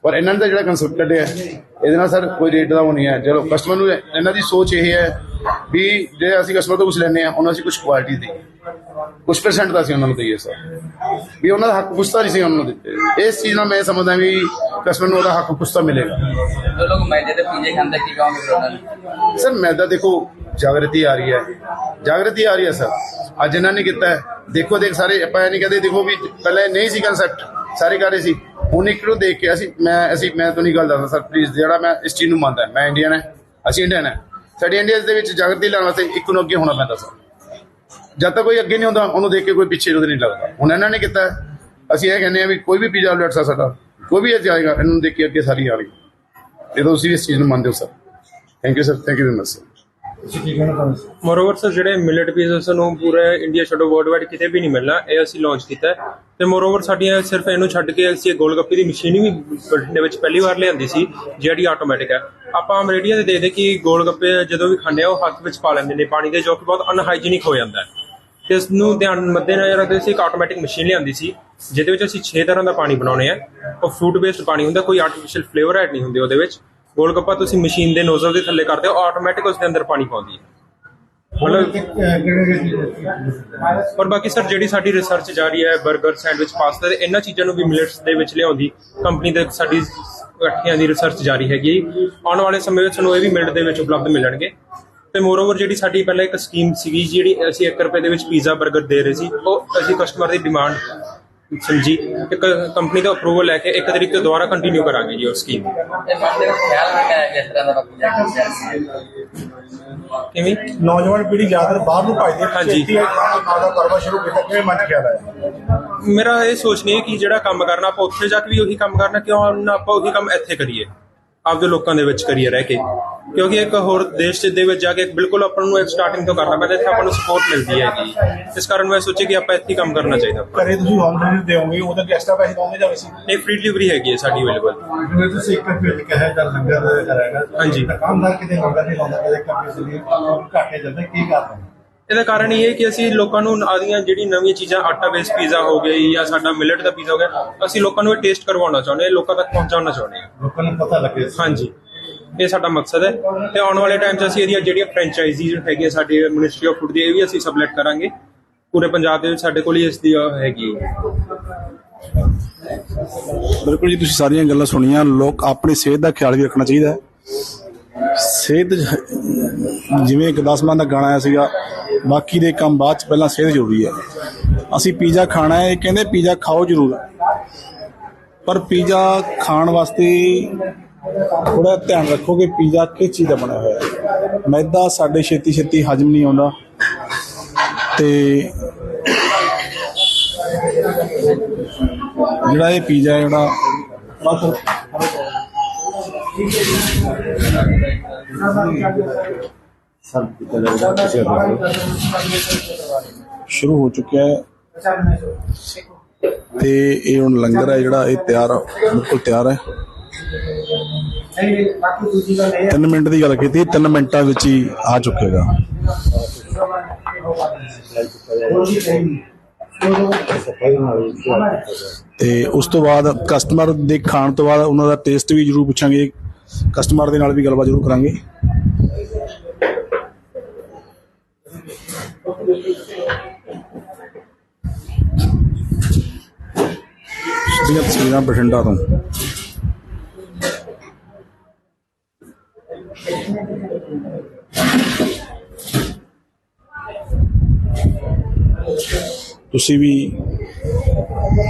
ਪਰ ਇਹਨਾਂ ਦਾ ਜਿਹੜਾ ਕਨਸੈਪਟ ਕੱਢਿਆ ਇਹਦੇ ਨਾਲ ਸਰ ਕੋਈ ਰੇਟ ਦਾ ਉਹ ਨਹੀਂ ਹੈ। ਚਲੋ ਕਸਟਮਰ ਨੂੰ ਇਹਨਾਂ ਦੀ ਸੋਚ ਇਹ ਹੈ ਵੀ ਜੇ ਅਸੀਂ ਕਸਟਮਰ ਤੋਂ ਕੁਝ ਲੈਣੇ ਆ ਉਹਨਾਂ ਅਸੀਂ ਕੁਝ ਕੁਆਲਿਟੀ ਦੀ ਕੁਝ ਪਰਸੈਂਟ ਦਾ ਅਸੀਂ ਉਹਨਾਂ ਨੂੰ ਦਈਏ ਸਰ ਵੀ ਉਹਨਾਂ ਦਾ ਹੱਕ ਪੁਸਤਾ ਨਹੀਂ ਸੀ ਉਹਨਾਂ ਨੂੰ ਦਿੱਤੇ। ਇਸ ਚੀਜ਼ ਨਾਲ ਮੈਂ ਸਮਝਦਾ ਵੀ ਕਸਟਮਰ ਨੂੰ ਉਹਦਾ ਹੱਕ ਪੁਸਤਾ ਮਿਲੇਗਾ। ਲੋਕ ਮੈਦੇ ਦੇ ਪੀਜੇ ਖਾਂਦੇ ਕੀ ਕਹੋਗੇ ਸਰ ਮੈਦਾ ਦੇਖੋ ਜਾਗਰਤੀ ਆ ਰਹੀ ਹੈ। ਜਾਗਰਤੀ ਆ ਰਹੀ ਹੈ ਸਰ। ਅੱਜ ਇਹਨਾਂ ਨੇ ਕੀਤਾ ਹੈ। ਦੇਖੋ, ਦੇਖ ਸਾਰੇ, ਆਪਾਂ ਇਹ ਨਹੀਂ ਕਹਿੰਦੇ, ਦੇਖੋ ਵੀ ਪਹਿਲਾਂ ਨਹੀਂ ਸੀ ਕਨਸੈਪਟ ਸਾਰੇ ਕਰ ਰਹੇ ਸੀ, ਹੁਣ ਇੱਕ ਨੂੰ ਦੇਖ ਕੇ ਅਸੀਂ, ਮੈਂ ਅਸੀਂ, ਮੈਂ ਤੁਹਾਨੂੰ ਗੱਲ ਦੱਸਦਾ ਸਰ ਪਲੀਜ਼ ਜਿਹੜਾ ਮੈਂ ਇਸ ਚੀਜ਼ ਨੂੰ ਮੰਨਦਾ ਮੈਂ ਇੰਡੀਅਨ ਹੈ, ਅਸੀਂ ਇੰਡੀਅਨ ਹੈ। ਸਾਡੇ ਇੰਡੀਆ ਦੇ ਵਿੱਚ ਜਾਗਰਤੀ ਲੈਣ ਵਾਸਤੇ ਇੱਕ ਨੂੰ ਅੱਗੇ ਹੋਣਾ ਪੈਂਦਾ ਸਰ। ਜਦ ਤੱਕ ਕੋਈ ਅੱਗੇ ਨਹੀਂ ਹੁੰਦਾ ਉਹਨੂੰ ਦੇਖ ਕੇ ਕੋਈ ਪਿੱਛੇ ਉਹਦੇ ਨਹੀਂ ਲੱਗਦਾ। ਹੁਣ ਇਹਨਾਂ ਨੇ ਕੀਤਾ ਅਸੀਂ ਇਹ ਕਹਿੰਦੇ ਆ ਵੀ ਕੋਈ ਵੀ ਪੀਜ਼ਾ ਆਊਟਲੈਟ ਸਾ ਸਾਡਾ, ਕੋਈ ਵੀ ਇੱਥੇ ਆਏਗਾ, ਇਹਨੂੰ ਦੇਖ ਕੇ ਅੱਗੇ ਸਾਰੀ ਆ ਰਹੀ ਇਹ ਤਾਂ ਤੁਸੀਂ ਇਸ ਚੀਜ਼ ਨੂੰ ਮੰਨਦੇ ਹੋ sir. Thank you sir thank you very much sir ਤੁਸੀਂ ਕੀ ਕਹਿਣਾ ਚਾਹੁੰਦੇ ਮੋਰਓਵਰ ਸਰ ਜਿਹੜੇ ਮਿਲਟ ਪੀਜ਼ਸ ਨੂੰ ਪੂਰੇ ਇੰਡੀਆ ਛੱਡੋ ਵਰਲਡ ਕਿਤੇ ਵੀ ਨਹੀਂ ਮਿਲਣਾ, ਇਹ ਅਸੀਂ ਲਾਂਚ ਕੀਤਾ ਹੈ। ਤੇ ਮੋਰਓਵਰ ਸਾਡੀਆਂ ਸਿਰਫ ਇਹਨੂੰ ਛੱਡ ਕੇ ਅਸੀਂ ਇਹ ਗੋਲਗੱਪੇ ਦੀ ਮਸ਼ੀਨ ਵੀ ਬਠਿੰਡੇ ਵਿੱਚ ਪਹਿਲੀ ਵਾਰ ਲਿਆਂਦੀ ਸੀ, ਜਿਹੜੀ ਆਟੋਮੈਟਿਕ ਹੈ। ਆਪਾਂ ਅਮਰੀਕਾ ਦੇ ਦੇਖਦੇ ਕਿ ਗੋਲਗੱਪੇ ਜਦੋਂ ਵੀ ਖਾਂਦੇ ਆ, ਉਹ ਹੱਥ ਵਿੱਚ ਪਾ ਲੈਂਦੇ ਨੇ, ਪਾਣੀ ਦੇ ਜੋ ਕਿ ਬਹੁਤ ਅਨਹਾਈਜੀਨਿਕ ਹੋ ਜਾਂਦਾ ਹੈ। ਤੇ ਇਸ ਨੂੰ ਧਿਆਨ ਮੱਦੇ ਨਜ਼ਰ ਰੱਖਦੇ ਸੀ, ਇੱਕ ਆਟੋਮੈਟਿਕ ਮਸ਼ੀਨ ਲਿਆਂਦੀ ਸੀ, ਜਿਹਦੇ ਵਿੱਚ ਅਸੀਂ 6 ਤਰ੍ਹਾਂ ਦਾ ਪਾਣੀ ਬਣਾਉਣੇ ਆ ਉਹ ਫਰੂਟ ਬੇਸਡ ਪਾਣੀ ਹੁੰਦਾ, ਕੋਈ ਆਰਟੀਫੀਸ਼ੀਅਲ ਫਲੇਵਰ ਐਡ ਨਹੀਂ ਹੁੰਦੇ ਉਹਦੇ ਵਿੱਚ। ਗੋਲਗੱਪਾ ਤੁਸੀਂ ਮਸ਼ੀਨ ਦੇ ਨੋਜ਼ਲ ਦੇ ਥੱਲੇ ਕਰਦੇ ਹੋ ਆਟੋਮੈਟਿਕ ਉਸ ਦੇ ਅੰਦਰ ਪਾਣੀ ਪਾਉਂਦੀ ਹੈ। ਮਤਲਬ ਔਰ ਬਾਕੀ ਸਰ ਜਿਹੜੀ ਸਾਡੀ ਰਿਸਰਚ ਜਾਰੀ ਹੈ 버ਗਰ ਸੈਂਡਵਿਚ ਪਾਸਤਾ ਤੇ ਇਹਨਾਂ ਚੀਜ਼ਾਂ ਨੂੰ ਵੀ ਮਿਲਟਸ ਦੇ ਵਿੱਚ ਲਿਆਉਂਦੀ। ਕੰਪਨੀ ਦੇ ਸਾਡੀ ਇਕੱਠੀਆਂ ਦੀ ਰਿਸਰਚ ਜਾਰੀ ਹੈਗੀ। ਆਉਣ ਵਾਲੇ ਸਮੇਂ ਵਿੱਚ ਸਾਨੂੰ ਇਹ ਵੀ ਮਿਲਟ ਦੇ ਵਿੱਚ ਉਪਲਬਧ ਮਿਲਣਗੇ। ਤੇ ਮੋਰਓਵਰ ਜਿਹੜੀ ਸਾਡੀ ਪਹਿਲਾਂ ਇੱਕ ਸਕੀਮ ਸੀਗੀ ਜਿਹੜੀ ਅਸੀਂ 1 ਰੁਪਏ ਦੇ ਵਿੱਚ ਪੀਜ਼ਾ 버ਗਰ ਦੇ ਰਹੇ ਸੀ ਉਹ ਅਸੀਂ ਕਸਟਮਰ ਦੀ ਡਿਮਾਂਡ ਸਮਝੀ ਇੱਕ ਕੰਪਨੀ ਦਾ ਅਪਰੂਵਲ ਲੈ ਕੇ ਇੱਕ ਤਰੀਕ ਤੋਂ ਦੁਬਾਰਾ ਕੰਟੀਨਿਊ ਕਰਾਂਗੇ ਜੀ ਉਹ ਸਕੀਮ ਕਿਵੇਂ? ਨੌਜਵਾਨ ਪੀੜ੍ਹੀ ਜ਼ਿਆਦਾਤਰ ਬਾਹਰ ਨੂੰ ਭੱਜਦੀ ਹੈ ਹਾਂਜੀ। ਛੇਤੀ ਆਪਣਾ ਕਾਰੋਬਾਰ ਸ਼ੁਰੂ ਕੀਤਾ ਕਿਵੇਂ ਮਨ 'ਚ ਖਿਆਲ ਆਇਆ ਮੇਰਾ ਇਹ ਸੋਚ ਨਹੀਂ ਹੈ ਕਿ ਜਿਹੜਾ ਕੰਮ ਕਰਨਾ ਆਪਾਂ ਉੱਥੇ ਜਾ ਕੇ ਵੀ ਉਹੀ ਕੰਮ ਕਰਨਾ ਕਿਉਂ ਨਾ ਆਪਾਂ ਉਹੀ ਕੰਮ ਇੱਥੇ ਕਰੀਏ? ਆਪਦੇ ਲੋਕਾਂ ਦੇ ਵਿੱਚ ਕਰੀਏ ਰਹਿ ਕੇ। ਕਿਉਂਕਿ ਇੱਕ ਹੋਰ ਦੇਸ਼ ਦੇ ਵਿੱਚ ਜਾ ਕੇ ਬਿਲਕੁਲ ਆਪਾਂ ਨੂੰ ਇੱਕ ਸਟਾਰਟਿੰਗ ਤੋਂ ਕਰਨਾ ਪੈਂਦਾ ਇੱਥੇ ਆਪਾਂ ਨੂੰ ਸਪੋਰਟ ਮਿਲਦੀ ਹੈਗੀ। ਇਸ ਕਾਰਨ ਮੈਂ ਸੋਚਿਆ ਕਿ ਆਪਾਂ ਇੱਥੇ ਕੰਮ ਕਰਨਾ ਚਾਹੀਦਾ। ਘਰੇ ਤੁਸੀਂ ਹੋਮ ਡਿਲੀਵਰੀ ਦਿਓਗੇ ਉਹਦਾ ਐਕਸਟਰਾ ਪੈਸੇ ਦੋਗੇ ਜਾਂ ਵੈਸੇ ਇਹ ਫ੍ਰੀ ਡਿਲੀਵਰੀ ਹੈਗੀ ਹੈ ਸਾਡੀ ਅਵੇਲੇਬਲ ਜਿਵੇਂ ਤੁਸੀਂ ਇੱਕ ਰੁਪਏ ਕਹੇ ਦਾ ਲੰਗਰ ਕਰਾਂਗਾ ਹਾਂਜੀ। ਦੁਕਾਨਦਾਰ ਕਿਤੇ ਲੰਗਰ ਨਹੀਂ ਲਾਉਂਦਾ ਕਦੇ ਕੱਪੇ ਸੀ ਘਾਟੇ ਜਾਂਦੇ ਕੀ ਕਾਰਨ? ਇਹਦਾ ਕਾਰਨ ਇਹ ਹੈ ਕਿ ਅਸੀਂ ਲੋਕਾਂ ਨੂੰ ਆਦੀਆਂ ਜਿਹੜੀ ਨਵੀਆਂ ਚੀਜ਼ਾਂ ਆਟਾ ਬੇਸ ਪੀਜ਼ਾ ਹੋ ਗਈ ਜਾਂ ਸਾਡਾ ਮਿਲਟ ਦਾ ਪੀਜ਼ਾ ਹੋ ਗਿਆ ਅਸੀਂ ਲੋਕਾਂ ਨੂੰ ਇਹ ਟੇਸਟ ਕਰਵਾਉਣਾ ਚਾਹੁੰਦੇ ਹਾਂ ਲੋਕਾਂ ਤੱਕ ਪਹੁੰਚਾਉਣਾ ਚਾਹੁੰਦੇ ਹਾਂ। ਲੋਕਾਂ ਨੂੰ ਪਤਾ ਲੱਗੇ। ਹਾਂਜੀ। ਇਹ ਸਾਡਾ ਮਕਸਦ ਹੈ। ਤੇ ਆਉਣ ਵਾਲੇ ਟਾਈਮ 'ਚ ਅਸੀਂ ਇਹਦੀਆਂ ਜਿਹੜੀਆਂ ਫਰੈਂਚਾਈਜ਼ੀ ਹੈਗੀਆਂ ਸਾਡੀ ਮਿਨਿਸਟਰੀ ਆਫ ਫੂਡ ਦੀ ਇਹ ਵੀ ਅਸੀਂ ਸਬਲੈਟ ਕਰਾਂਗੇ। ਪੂਰੇ ਪੰਜਾਬ ਦੇ ਵਿੱਚ ਸਾਡੇ ਕੋਲ ਹੀ ਇਸ ਦੀ ਹੈਗੀ ਹੈ। ਬਿਲਕੁਲ ਜੀ ਤੁਸੀਂ ਸਾਰੀਆਂ ਗੱਲਾਂ ਸੁਣੀਆਂ। ਲੋਕ ਆਪਣੀ ਸਿਹਤ ਦਾ ਖਿਆਲ ਵੀ ਰੱਖਣਾ ਚਾਹੀਦਾ ਹੈ। ਸਿਹਤ ਜਿਵੇਂ ਇੱਕ ਦਸਮਾਂ ਦਾ ਗਾਣਾ ਆਇਆ ਸੀਗਾ, ਬਾਕੀ ਦੇ ਕੰਮ ਬਾਅਦ ਚ ਪਹਿਲਾਂ ਸਿਹਤ ਜ਼ਰੂਰੀ ਹੈ। ਅਸੀਂ ਪੀਜ਼ਾ ਖਾਣਾ ਹੈ, ਇਹ ਕਹਿੰਦੇ ਪੀਜ਼ਾ ਖਾਓ ਜ਼ਰੂਰ। ਪਰ ਪੀਜ਼ਾ ਖਾਣ ਵਾਸਤੇ ਥੋੜਾ ਧਿਆਨ ਰੱਖੋ ਕਿ ਪੀਜ਼ਾ ਕਿਸ ਚੀਜ਼ ਦਾ ਬਣਿਆ ਹੋਇਆ ਹੈ? ਮੈਦਾ ਸਾਡੇ ਛੇਤੀ ਛੇਤੀ ਹਜਮ ਨਹੀਂ ਆਉਂਦਾ ਤੇ ਜਿਹੜਾ ਇਹ ਪੀਜ਼ਾ ਜਿਹੜਾ ਬਸ ਸਭ ਕਿਤੇ ਲੱਗਦਾ ਕਿਸੇ ਸ਼ੁਰੂ ਹੋ ਚੁੱਕਿਆ ਹੈ। ਤੇ ਇਹ ਹੁਣ ਲੰਗਰ ਹੈ ਜਿਹੜਾ ਇਹ ਤਿਆਰ ਬਿਲਕੁਲ ਤਿਆਰ ਹੈ। ਤਿੰਨ ਮਿੰਟ ਦੀ ਗੱਲ ਕੀਤੀ, ਤਿੰਨ ਮਿੰਟਾਂ ਵਿੱਚ ਹੀ ਆ ਚੁੱਕੇਗਾ। ਸਫ਼ਾਈ ਤੇ ਉਸ ਤੋਂ ਬਾਅਦ ਕਸਟਮਰ ਦੇ ਖਾਣ ਤੋਂ ਬਾਅਦ ਉਹਨਾਂ ਦਾ ਟੇਸਟ ਵੀ ਜ਼ਰੂਰ ਪੁੱਛਾਂਗੇ ਕਸਟਮਰ ਦੇ ਨਾਲ ਵੀ ਗੱਲਬਾਤ ਜ਼ਰੂਰ ਕਰਾਂਗੇ। ਸਿੱਧੀਆਂ ਤਸਵੀਰਾਂ ਬਠਿੰਡਾ ਤੋਂ। ਤੁਸੀਂ ਵੀ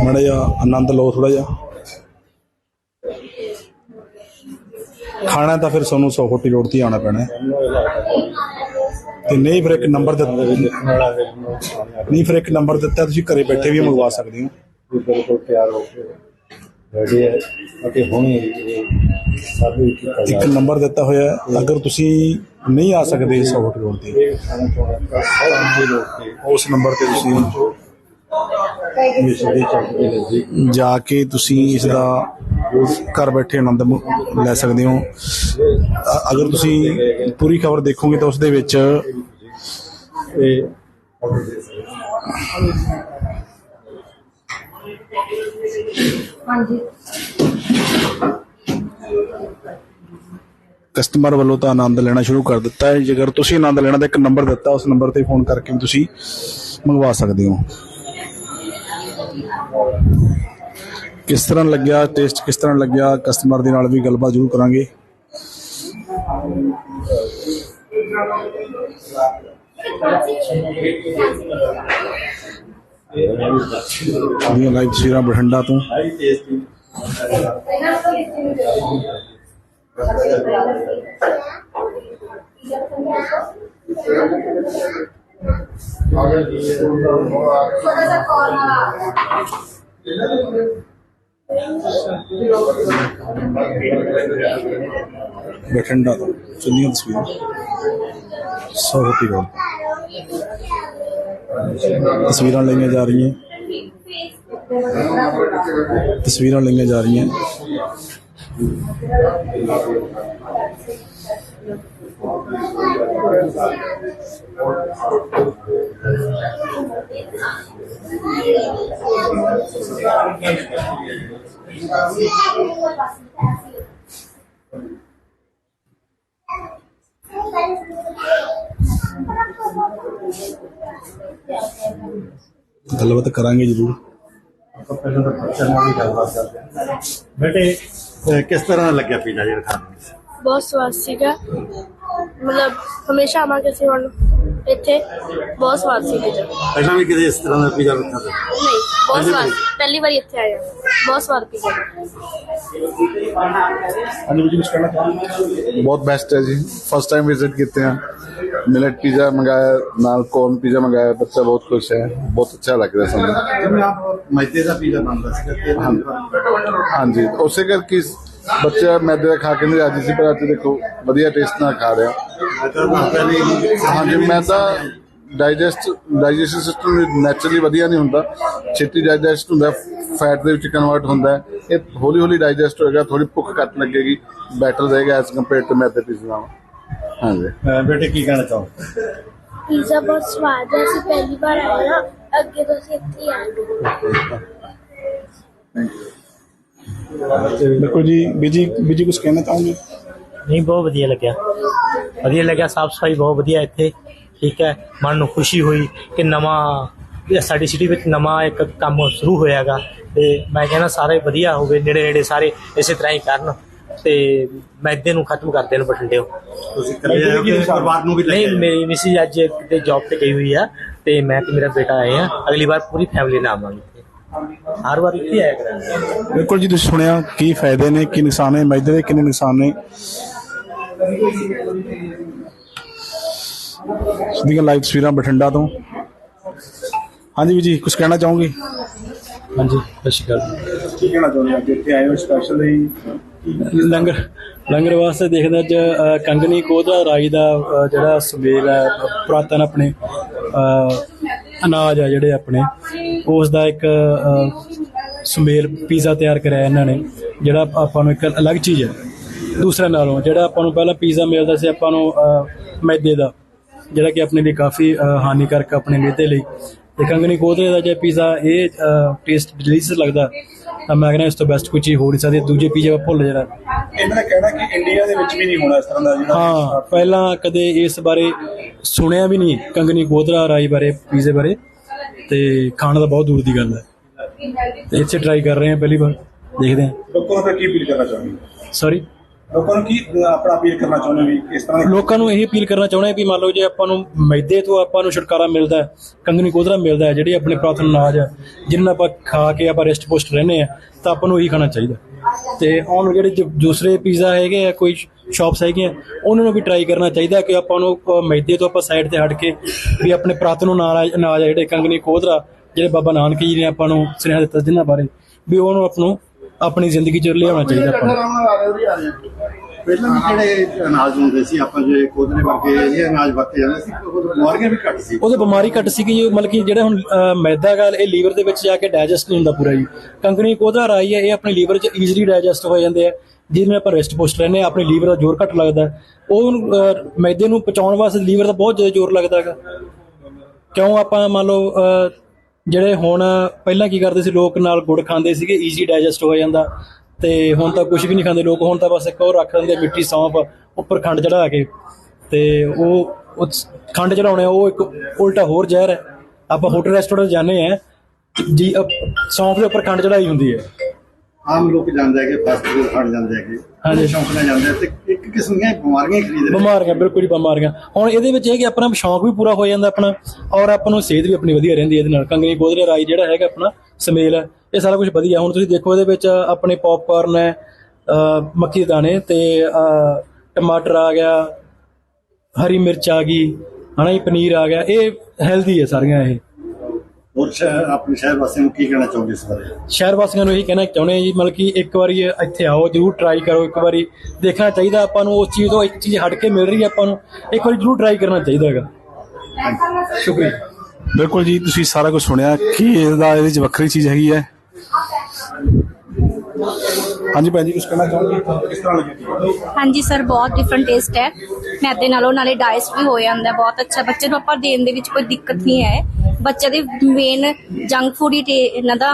ਮਾੜਾ ਜਿਹਾ ਆਨੰਦ ਲਓ ਥੋੜਾ ਜਿਹਾ। ਖਾਣਾ ਤਾਂ ਫਿਰ ਤੁਹਾਨੂੰ 100 ਫੁੱਟੀ ਰੋਡ ਤੇ ਆਉਣਾ ਪੈਣਾ ਹੈ। ਤੇ ਨਹੀਂ ਫਿਰ ਇੱਕ ਨੰਬਰ ਦਿੱਤਾ ਨਹੀਂ ਫਿਰ ਇੱਕ ਨੰਬਰ ਦਿੱਤਾ ਤੁਸੀਂ ਘਰੇ ਬੈਠੇ ਵੀ ਮੰਗਵਾ ਸਕਦੇ ਹੋ। ਬਿਲਕੁਲ ਤਿਆਰ ਹੋ ਕੇ ਰੈਡੀ ਹੈ। ਅਤੇ ਹੁਣ ਇਹ ਸਾਬੀ ਕੀਤਾ ਇੱਕ ਨੰਬਰ ਦਿੱਤਾ ਹੋਇਆ ਹੈ। ਅਗਰ ਤੁਸੀਂ ਨਹੀਂ ਆ ਸਕਦੇ 100 ਫੁੱਟ ਰੋਡ ਤੇ ਇਹ ਖਾਣਾ ਚਾਹੁੰਦਾ ਸਾਰੇ ਲੋਕ ਤੇ ਉਸ ਨੰਬਰ ਤੇ ਤੁਸੀਂ ਜਾ ਕੇ ਤੁਸੀਂ ਇਸ ਦਾ ਘਰ ਬੈਠੇ ਆਨੰਦ ਲੈ ਸਕਦੇ ਹੋ। ਅਗਰ ਤੁਸੀਂ ਪੂਰੀ ਖਬਰ ਦੇਖੋਗੇ ਤਾਂ ਉਸ ਦੇ ਵਿੱਚ ਕਸਟਮਰ ਵੱਲੋਂ ਤਾਂ ਆਨੰਦ ਲੈਣਾ ਸ਼ੁਰੂ ਕਰ ਦਿੱਤਾ ਹੈ। ਜੇਕਰ ਤੁਸੀਂ ਆਨੰਦ ਲੈਣਾ ਤਾਂ ਇੱਕ ਨੰਬਰ ਦਿੱਤਾ ਉਸ ਨੰਬਰ ਤੇ ਫੋਨ ਕਰਕੇ ਤੁਸੀਂ ਮੰਗਵਾ ਸਕਦੇ ਹੋ। ਕਿਸ ਤਰ੍ਹਾਂ ਲੱਗਿਆ ਟੇਸਟ ਕਿਸ ਤਰ੍ਹਾਂ ਲੱਗਿਆ ਕਸਟਮਰ ਦੇ ਨਾਲ ਵੀ ਗੱਲਬਾਤ ਜ਼ਰੂਰ ਕਰਾਂਗੇ ਇਹ ਲਾਈਵ ਤਸਵੀਰਾਂ ਬਠਿੰਡਾ ਤੋਂ ਹਾਈ ਟੇਸਟੀ ਬਠਿੰਡਾ ਤੋਂ ਚੰਦੀਆਂ ਤਸਵੀਰਾਂ ਸੌਤੀ ਰੋਡ ਤਸਵੀਰਾਂ ਲਈਆਂ ਜਾ ਰਹੀਆਂ ਤਸਵੀਰਾਂ ਲਈਆਂ ਜਾ ਰਹੀਆਂ ਗੱਲਬਾਤ ਕਰਾਂਗੇ ਜ਼ਰੂਰ ਆਪਾਂ ਪਹਿਲਾਂ ਤਾਂ ਬੱਚਿਆਂ ਨਾਲ ਵੀ ਗੱਲਬਾਤ ਕਰਦੇ ਹਾਂ ਬੇਟੇ ਅਹ ਕਿਸ ਤਰ੍ਹਾਂ ਲੱਗਿਆ ਪੀਜ਼ਾ ਜਿਹੜਾ ਮਤਲਬ ਹਮੇਸ਼ਾ ਆਵਾਂਗੇ ਅਸੀਂ ਹੁਣ ਇੱਥੇ। ਬਹੁਤ ਸਵਾਦ ਸੀ ਪੀਜ਼ਾ ਪਹਿਲਾਂ ਵੀ ਕਿਤੇ ਇਸ ਤਰ੍ਹਾਂ ਦਾ ਪੀਜ਼ਾ ਮਿਲਦਾ ਸੀ? ਨਹੀਂ ਬਹੁਤ ਸਵਾਦ ਪਹਿਲੀ ਵਾਰੀ ਇੱਥੇ ਆਏ ਹਾਂ। ਬਹੁਤ ਸਵਾਦ ਪੀਜ਼ਾ। ਬਹੁਤ ਬੈਸਟ ਹੈ ਜੀ। ਫਸਟ ਟਾਈਮ ਵਿਜ਼ਿਟ ਕੀਤੇ ਹਾਂ। ਮਿਲਟ ਪੀਜ਼ਾ ਮੰਗਾਇਆ ਨਾਲ ਕੋਰਨ ਪੀਜ਼ਾ ਮੰਗਾਇਆ। ਬੱਚਾ ਬਹੁਤ ਖੁਸ਼ ਹੈ। ਬਹੁਤ ਅੱਛਾ ਲੱਗ ਰਿਹਾ ਸਾਨੂੰ। ਜਿਵੇਂ ਆਪ ਮੈਦੇ ਦਾ ਪੀਜ਼ਾ ਬਣਦਾ ਸੀ। ਤੇ ਹਾਂਜੀ। ਉਸੇ ਕਰਕੇ ਬੱਚਾ ਮੈਦੇ ਦਾ ਖਾ ਕੇ ਨਹੀਂ ਰਾਜੀ ਸੀ ਪਰ ਅੱਜ ਦੇਖੋ ਵਧੀਆ ਟੇਸਟ ਨਾਲ ਖਾ ਰਿਹਾ। ਹਾਂਜੀ ਮੈਦਾ ਡਾਈਜੈਸਟ ਡਾਈਜੈਸ਼ਨ ਸਿਸਟਮ ਨੈਚੁਰਲੀ ਵਧੀਆ ਨਹੀਂ ਹੁੰਦਾ। ਛੇਤੀ ਡਾਈਜੈਸਟ ਹੁੰਦਾ ਫੈਟ ਦੇ ਵਿੱਚ ਕਨਵਰਟ ਹੁੰਦਾ ਹੈ। ਇਹ ਹੌਲੀ ਹੌਲੀ ਡਾਈਜੈਸਟ ਹੋਏਗਾ ਥੋੜੀ ਭੁੱਖ ਘੱਟ ਲੱਗੇਗੀ ਬੈਟਰ ਰਹੇਗਾ ਐਸ ਕੰਪੇਅਰ ਟੂ ਮੈਦੇ ਪੀਜ਼ਾ ਨਾਲ। ਹਾਂਜੀ। ਬੇਟੇ ਕੀ ਕਹਿਣਾ ਚਾਹੋ ਪੀਜ਼ਾ ਬਹੁਤ ਸਵਾਦ ਹੈ ਅਸੀਂ ਪਹਿਲੀ ਵਾਰ ਆਏ ਹਾਂ ਅੱਗੇ ਤੋਂ ਅਸੀਂ ਇੱਥੇ ਹੀ ਆਏ ਬਿਲਕੁਲ ਜੀ ਬੀਜੀ ਬੀਜੀ ਕੁਝ ਕਹਿਣਾ ਚਾਹੋਗੇ? ਨਹੀਂ ਬਹੁਤ ਵਧੀਆ ਲੱਗਿਆ। ਵਧੀਆ ਲੱਗਿਆ ਸਾਫ਼ ਸਫ਼ਾਈ ਬਹੁਤ ਵਧੀਆ ਇੱਥੇ। ਠੀਕ ਹੈ ਮਨ ਨੂੰ ਖੁਸ਼ੀ ਹੋਈ ਕਿ ਨਵਾਂ ਸਾਡੀ ਸਿਟੀ ਵਿੱਚ ਨਵਾਂ ਇੱਕ ਕੰਮ ਸ਼ੁਰੂ ਹੋਇਆਗਾ। ਤੇ ਮੈਂ ਕਹਿੰਦਾ ਸਾਰੇ ਵਧੀਆ ਹੋਵੇ ਨੇੜੇ ਨੇੜੇ ਸਾਰੇ ਇਸੇ ਤਰ੍ਹਾਂ ਹੀ ਕਰਨ। ਤੇ ਮੈਦੇ ਨੂੰ ਖਤਮ ਕਰ ਦੇਣ ਬਠਿੰਡਿਓ ਤੁਸੀਂ ਕਦੇ ਆਏ ਹੋ ਕਿ ਪਰਿਵਾਰ ਨੂੰ ਵੀ ਲੈ ਨਹੀਂ? ਮੇਰੀ ਮਿਸਿਸ ਅੱਜ ਕਿਤੇ ਜੌਬ ਤੇ ਗਈ ਹੋਈ ਆ। ਤੇ ਮੈਂ ਤੇ ਮੇਰਾ ਬੇਟਾ ਆਏ ਆ। ਅਗਲੀ ਵਾਰ ਪੂਰੀ ਫੈਮਿਲੀ ਨਾਲ ਆਵਾਂਗੇ। ਹਰ ਵਾਰ ਇੱਥੇ ਆਇਆ ਕਰਾਂਗੇ। ਬਿਲਕੁਲ ਜੀ ਤੁਸੀਂ ਸੁਣਿਆ ਕੀ ਫਾਇਦੇ ਨੇ ਕੀ ਨੁਕਸਾਨ ਨੇ ਮੈਦੇ ਦੇ ਕਿੰਨੇ ਨੁਕਸਾਨ ਨੇ। ਸਿੱਧੀਆਂ ਲਾਈਵ ਤਸਵੀਰਾਂ ਬਠਿੰਡਾ ਤੋਂ। ਹਾਂਜੀ ਵੀ ਜੀ ਕੁਝ ਕਹਿਣਾ ਚਾਹੋਗੇ? ਹਾਂਜੀ ਸਤਿ ਸ਼੍ਰੀ ਅਕਾਲ। ਕੀ ਕਹਿਣਾ ਚਾਹੁੰਦੇ ਹੋ? ਅੱਜ ਇੱਥੇ ਆਏ ਹੋ ਸਪੈਸ਼ਲੀ ਲੰਗਰ ਲੰਗਰ ਵਾਸਤੇ ਦੇਖਦਾ ਅੱਜ ਕੰਗਨੀ ਕੋਦਾ ਰਾਈ ਦਾ ਅ, ਜਿਹੜਾ ਸੁਮੇਲ ਹੈ ਪੁਰਾਤਨ ਆਪਣੇ ਅ, ਅਨਾਜ ਆ ਜਿਹੜੇ ਆਪਣੇ ਉਸ ਦਾ ਇੱਕ ਸੁਮੇਲ ਪੀਜ਼ਾ ਤਿਆਰ ਕਰਿਆ ਇਹਨਾਂ ਨੇ, ਜਿਹੜਾ ਆਪਾਂ ਨੂੰ ਇੱਕ ਅਲੱਗ ਚੀਜ਼ ਹੈ। ਦੂਸਰਾ ਨਾਲੋਂ, ਜਿਹੜਾ ਆਪਾਂ ਨੂੰ ਪਹਿਲਾਂ ਪੀਜ਼ਾ ਮਿਲਦਾ ਸੀ ਆਪਾਂ ਨੂੰ ਮੈਦੇ ਦਾ, ਜਿਹੜਾ ਕਿ ਆਪਣੇ ਲਈ ਕਾਫੀ ਹਾਨੀਕਾਰਕ ਆਪਣੇ ਮਿਹਦੇ ਲਈ। ਦੇਖਾਂਗੇ ਕੰਗਨੀ ਕੋਦੇ ਦਾ ਜੇ ਪੀਜ਼ਾ ਇਹ ਟੇਸਟ ਡਿਲੀਸ਼ੀਅਸ ਲੱਗਦਾ, ਤਾਂ ਮੈਂ ਕਹਿੰਦਾ ਇਸ ਤੋਂ ਬੈਸਟ ਕੋਈ ਚੀਜ਼ ਹੋ ਨਹੀਂ ਸਕਦੀ ਦੂਜੇ ਪੀਜ਼ੇ ਭੁੱਲ ਜਿਹੜਾ ਇਹਨਾਂ ਦਾ ਕਹਿਣਾ ਕਿ ਇੰਡੀਆ ਦੇ ਵਿੱਚ ਵੀ ਨਹੀਂ ਹੋਣਾ ਇਸ ਤਰ੍ਹਾਂ ਦਾ ਜਿਹੜਾ ਹਾਂ ਪਹਿਲਾਂ ਕਦੇ ਇਸ ਬਾਰੇ ਸੁਣਿਆ ਵੀ ਨਹੀਂ ਕੰਗਨੀ ਕੋਦਰਾ ਰਾਈ ਬਾਰੇ ਪੀਜ਼ੇ ਬਾਰੇ ਤੇ ਖਾਣ ਦਾ ਬਹੁਤ ਦੂਰ ਦੀ ਗੱਲ ਹੈ। ਤੇ ਇੱਥੇ ਟਰਾਈ ਕਰ ਰਹੇ ਹਾਂ ਪਹਿਲੀ ਵਾਰ ਦੇਖਦੇ ਹਾਂ। ਲੋਕਾਂ ਨੂੰ ਕੀ ਅਪੀਲ ਕਰਨਾ ਚਾਹੁੰਦੇ ਸੌਰੀ ਲੋਕਾਂ ਨੂੰ ਕੀ ਆਪਣਾ ਅਪੀਲ ਕਰਨਾ ਚਾਹੁੰਦੇ ਹੋ ਵੀ ਇਸ ਤਰ੍ਹਾਂ ਦੇ ਲੋਕਾਂ ਨੂੰ ਇਹ ਅਪੀਲ ਕਰਨਾ ਚਾਹੁੰਦੇ ਹਾਂ ਵੀ ਮੰਨ ਲਓ ਜੇ ਆਪਾਂ ਨੂੰ ਮੈਦੇ ਤੋਂ ਆਪਾਂ ਨੂੰ ਛੁਟਕਾਰਾ ਮਿਲਦਾ ਹੈ ਕੰਗਨੀ ਕੋਧਰਾ ਮਿਲਦਾ ਹੈ ਜਿਹੜੀ ਆਪਣੇ ਪ੍ਰਾਤਨ ਅਨਾਜ ਹੈ ਜਿਹਨਾਂ ਆਪਾਂ ਖਾ ਕੇ ਆਪਾਂ ਰੈਸਟ ਪੋਸਟ ਰਹਿੰਦੇ ਆ ਤਾਂ ਆਪਾਂ ਨੂੰ ਇਹੀ ਖਾਣਾ ਚਾਹੀਦਾ ਤੇ ਉਹਨੂੰ ਜਿਹੜੇ ਜੋ ਦੂਸਰੇ ਪੀਜ਼ਾ ਹੈਗੇ ਆ ਕੋਈ ਸ਼ਾਪਸ ਹੈਗੀਆਂ ਉਹਨਾਂ ਨੂੰ ਵੀ ਟਰਾਈ ਕਰਨਾ ਚਾਹੀਦਾ ਕਿ ਆਪਾਂ ਨੂੰ ਅ, ਮੈਦੇ ਤੋਂ ਆਪਾਂ ਸਾਈਡ ਤੇ ਹਟ ਕੇ ਵੀ ਆਪਣੇ ਪ੍ਰਾਤਨ ਅਨਾਜ ਅਨਾਜ ਆ ਜਿਹੜੇ ਕੰਗਨੀ ਕੋਧਰਾ ਜਿਹੜੇ ਬਾਬਾ ਨਾਨਕ ਜੀ ਨੇ ਆਪਾਂ ਨੂੰ ਸੁਨੇਹਾ ਦਿੱਤਾ ਜਿਨ੍ਹਾਂ ਬਾਰੇ ਵੀ ਉਹਨੂੰ ਆਪ ਨੂੰ ਆਪਣੀ ਜ਼ਿੰਦਗੀ 'ਚ ਲਿਆਉਣਾ ਚਾਹੀਦਾ ਆਪਾਂ ਨੂੰ। ਪਹਿਲਾਂ ਵੀ ਜਿਹੜੇ ਅਨਾਜ ਹੁੰਦੇ ਸੀ ਆਪਾਂ ਜੇ ਕੋਦਨੇ ਵਰਗੇ ਇਹ ਅਨਾਜ ਵਰਤੇ ਜਾਂਦੇ ਸੀ ਉਹ ਬਿਮਾਰੀਆਂ ਵੀ ਘੱਟ ਸੀ। ਉਹਦੇ ਬਿਮਾਰੀ ਘੱਟ ਸੀਗੀ ਜੀ ਮਤਲਬ ਕਿ ਜਿਹੜਾ ਹੁਣ ਅਹ, ਮੈਦਾ ਗਾ ਇਹ ਲੀਵਰ ਦੇ ਵਿੱਚ ਜਾ ਕੇ ਡਾਈਜੈਸਟ ਨਹੀਂ ਹੁੰਦਾ ਪੂਰਾ ਜੀ। ਕੰਕਣੀ ਕੋਦਾ ਰਾਈ ਹੈ ਇਹ ਆਪਣੇ ਲੀਵਰ 'ਚ ਈਜ਼ੀਲੀ ਡਾਈਜੈਸਟ ਹੋ ਜਾਂਦੇ ਆ। ਜਿਹਦੇ ਆਪਾਂ ਰੈਸਟ ਪੋਸਟ ਰਹਿੰਦੇ ਆ ਆਪਣੇ ਲੀਵਰ ਦਾ ਜ਼ੋਰ ਘੱਟ ਲੱਗਦਾ ਹੈ। ਉਹ ਅਹ, ਮੈਦੇ ਨੂੰ ਪਚਾਉਣ ਵਾਸਤੇ ਲੀਵਰ ਦਾ ਬਹੁਤ ਜ਼ਿਆਦਾ ਜ਼ੋਰ ਲੱਗਦਾ ਹੈਗਾ। ਕਿਉਂ ਆਪਾਂ ਮੰਨ ਲਓ ਅਹ, ਜਿਹੜੇ ਹੁਣ ਪਹਿਲਾਂ ਕੀ ਕਰਦੇ ਸੀ ਲੋਕ ਨਾਲ ਗੁੜ ਖਾਂਦੇ ਸੀਗੇ ਈਜ਼ੀ ਡਾਈਜੈਸਟ ਹੋ ਜਾਂਦਾ ਤੇ ਹੁਣ ਤਾਂ ਕੁਝ ਵੀ ਨਹੀਂ ਖਾਂਦੇ ਲੋਕ ਹੁਣ ਤਾਂ ਬਸ ਇੱਕ ਉਹ ਰੱਖ ਦਿੰਦੇ ਆ ਮਿੱਠੀ ਸੌਂਫ ਉੱਪਰ ਖੰਡ ਚੜਾ ਕੇ ਤੇ ਉਹ ਖੰਡ ਚੜਾਉਣੇ ਆ, ਉਹ ਇੱਕ ਉਲਟਾ ਹੋਰ ਜ਼ਹਿਰ ਹੈ। ਆਪਾਂ ਹੋਟਲ ਰੈਸਟੋਰੈਂਟ ਜਾਂਦੇ ਆ ਜੀ ਸੌਂਫ ਦੇ ਉੱਪਰ ਖੰਡ ਚੜਾਈ ਹੁੰਦੀ ਹੈ। ਆਮ ਲੋਕ ਜਾਂਦੇ ਹੈਗੇ ਫਾਸਟ ਫੂਡ ਖਾਣ ਜਾਂਦੇ ਹੈਗੇ। ਹਾਂਜੀ। ਸ਼ੌਂਕ ਨਾਲ ਜਾਂਦੇ ਆ ਤੇ ਇੱਕ ਕਿਸਮ ਦੀਆਂ ਬਿਮਾਰੀਆਂ ਹੀ ਖਰੀਦ ਰਹੇ। ਬਿਮਾਰੀਆਂ ਬਿਲਕੁਲ ਹੀ ਬਿਮਾਰੀਆਂ। ਹੁਣ ਇਹਦੇ ਵਿੱਚ ਇਹ ਕਿ ਆਪਣਾ ਸ਼ੌਂਕ ਵੀ ਪੂਰਾ ਹੋ ਜਾਂਦਾ ਆਪਣਾ ਔਰ ਆਪਾਂ ਨੂੰ ਸਿਹਤ ਵੀ ਆਪਣੀ ਵਧੀਆ ਰਹਿੰਦੀ ਹੈ ਇਹਦੇ ਨਾਲ। ਕੰਗਨੀ ਗੋਦਰੇ ਰਾਈ ਜਿਹੜਾ ਹੈਗਾ ਆਪਣਾ ਸਮੇਲ ਹੈ। ਇਹ ਸਾਰਾ ਕੁਝ ਵਧੀਆ। ਹੁਣ ਤੁਸੀਂ ਦੇਖੋ ਇਹਦੇ ਵਿੱਚ ਆਪਣੇ ਪੌਪਕਾਰਨ ਹੈ ਮੱਕੀ ਦੇ ਦਾਣੇ ਤੇ ਟਮਾਟਰ ਆ ਗਿਆ ਹਰੀ ਮਿਰਚ ਆ ਗਈ ਹਨਾ ਜੀ ਪਨੀਰ ਆ ਗਿਆ। ਇਹ ਹੈਲਦੀ ਹੈ ਸਾਰੀਆਂ ਇਹ। ਹੋਰ ਸ਼ਹਿਰ ਆਪਣੇ ਸ਼ਹਿਰ ਵਾਸੀਆਂ ਨੂੰ ਕੀ ਕਹਿਣਾ ਚਾਹੁੰਦੇ ਇਸ ਬਾਰੇ? ਸ਼ਹਿਰ ਵਾਸੀਆਂ ਨੂੰ ਇਹੀ ਕਹਿਣਾ ਚਾਹੁੰਦੇ ਹਾਂ ਜੀ ਮਤਲਬ ਕਿ ਇੱਕ ਵਾਰੀ ਇੱਥੇ ਆਓ ਜਰੂਰ ਟਰਾਈ ਕਰੋ ਇੱਕ ਵਾਰੀ ਦੇਖਣਾ ਚਾਹੀਦਾ ਆਪਾਂ ਨੂੰ ਉਸ ਚੀਜ਼ ਤੋਂ ਇੱਕ ਚੀਜ਼ ਹਟ ਕੇ ਮਿਲ ਰਹੀ ਹੈ ਆਪਾਂ ਨੂੰ ਇੱਕ ਵਾਰੀ ਜਰੂਰ ਟਰਾਈ ਕਰਨਾ ਚਾਹੀਦਾ ਹੈਗਾ। ਸ਼ੁਕਰੀਆ ਬਿਲਕੁਲ ਜੀ ਤੁਸੀਂ ਸਾਰਾ ਕੁਝ ਸੁਣਿਆ ਕੀ ਇਹਦਾ ਇਹਦੇ ਵਿੱਚ ਵੱਖਰੀ ਚੀਜ਼ ਹੈਗੀ ਹੈ? ਹਾਂਜੀ ਭੈਣ ਜੀ ਕੁਝ ਕਹਿਣਾ ਚਾਹੋਗੇ? ਕਿਸ ਤਰ੍ਹਾਂ ਲੱਗੀ ਹਾਂਜੀ ਸਰ ਬਹੁਤ ਡਿਫਰੈਂਟ ਟੇਸਟ ਹੈ। ਮੈਦੇ ਨਾਲੋਂ ਨਾਲੇ ਡਾਈਜੈਸਟ ਵੀ ਹੋ ਜਾਂਦਾ ਬਹੁਤ ਅੱਛਾ। ਬੱਚੇ ਨੂੰ ਆਪਾਂ ਦੇਣ ਦੇ ਵਿੱਚ ਕੋਈ ਦਿੱਕਤ ਨਹੀਂ ਹੈ। ਬੱਚੇ ਦੇ ਮੇਨ ਜੰਕ ਫੂਡ ਹੀ ਇਹਨਾਂ ਦਾ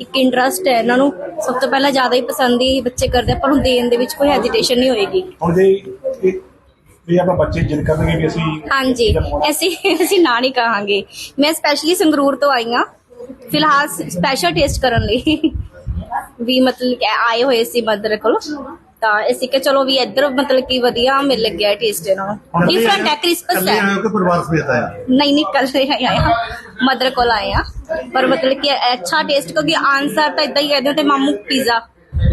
ਇੱਕ ਇੰਟਰਸਟ ਹੈ। ਇਹਨਾਂ ਨੂੰ ਸਭ ਤੋਂ ਪਹਿਲਾਂ ਜ਼ਿਆਦਾ ਹੀ ਪਸੰਦ ਹੀ ਬੱਚੇ ਕਰਦੇ ਪਰ ਨੂੰ ਦੇਣ ਦੇ ਵਿੱਚ ਕੋਈ ਹੈਜ਼ਿਟੇਸ਼ਨ ਨਹੀਂ ਹੋਏਗੀ। ਹੁਣ ਜੇ ਇਹ- ਵੀ ਆਪਾਂ ਬੱਚੇ ਜਿੱਦ ਕਰਨਗੇ ਕਿ ਅਸੀਂ ਹਾਂਜੀ ਅਸੀਂ ਅਸੀਂ ਨਾ ਨਹੀਂ ਕਹਾਂਗੇ। ਮੈਂ ਸਪੈਸ਼ਲੀ ਸੰਗਰੂਰ ਤੋਂ ਆਈ ਹਾਂ। ਫਿਲਹਾਲ ਸਪੈਸ਼ਲ ਟੇਸਟ ਕਰਨ ਲਈ। ਵੀ ਮਤਲਬ ਕਿ ਆਏ ਹੋਏ ਸੀ ਮਦਰ ਕੋਲ। ਤਾਂ ਅਸੀਂ ਕਿ ਚਲੋ ਵੀ ਇੱਧਰ ਮਤਲਬ ਕਿ ਵਧੀਆ ਮਿਲ ਗਿਆ ਟੇਸਟ ਇਹਨਾਂ ਨੂੰ। ਡਿਫਰੈਂਟ ਹੈ ਕ੍ਰਿਸਪਸ ਕੱਲੇ ਹੈ। ਆਏ ਹੋ ਕਿ ਪਰਿਵਾਰ ਸਮੇਤ ਆਇਆ ਨਹੀਂ ਨਿਕਲ ਰਹੇ ਆਏ ਆ। ਮਦਰ ਕੋਲ ਆਏ ਆ। ਪਰ ਮਤਲਬ ਕਿ ਅੱਛਾ ਟੇਸਟ ਕਿਉਂਕਿ ਆਨਸਰ ਤਾਂ ਇਦਾਂ ਹੀ ਹੋ ਤੇ ਮਾਮੂ ਪੀਜ਼ਾ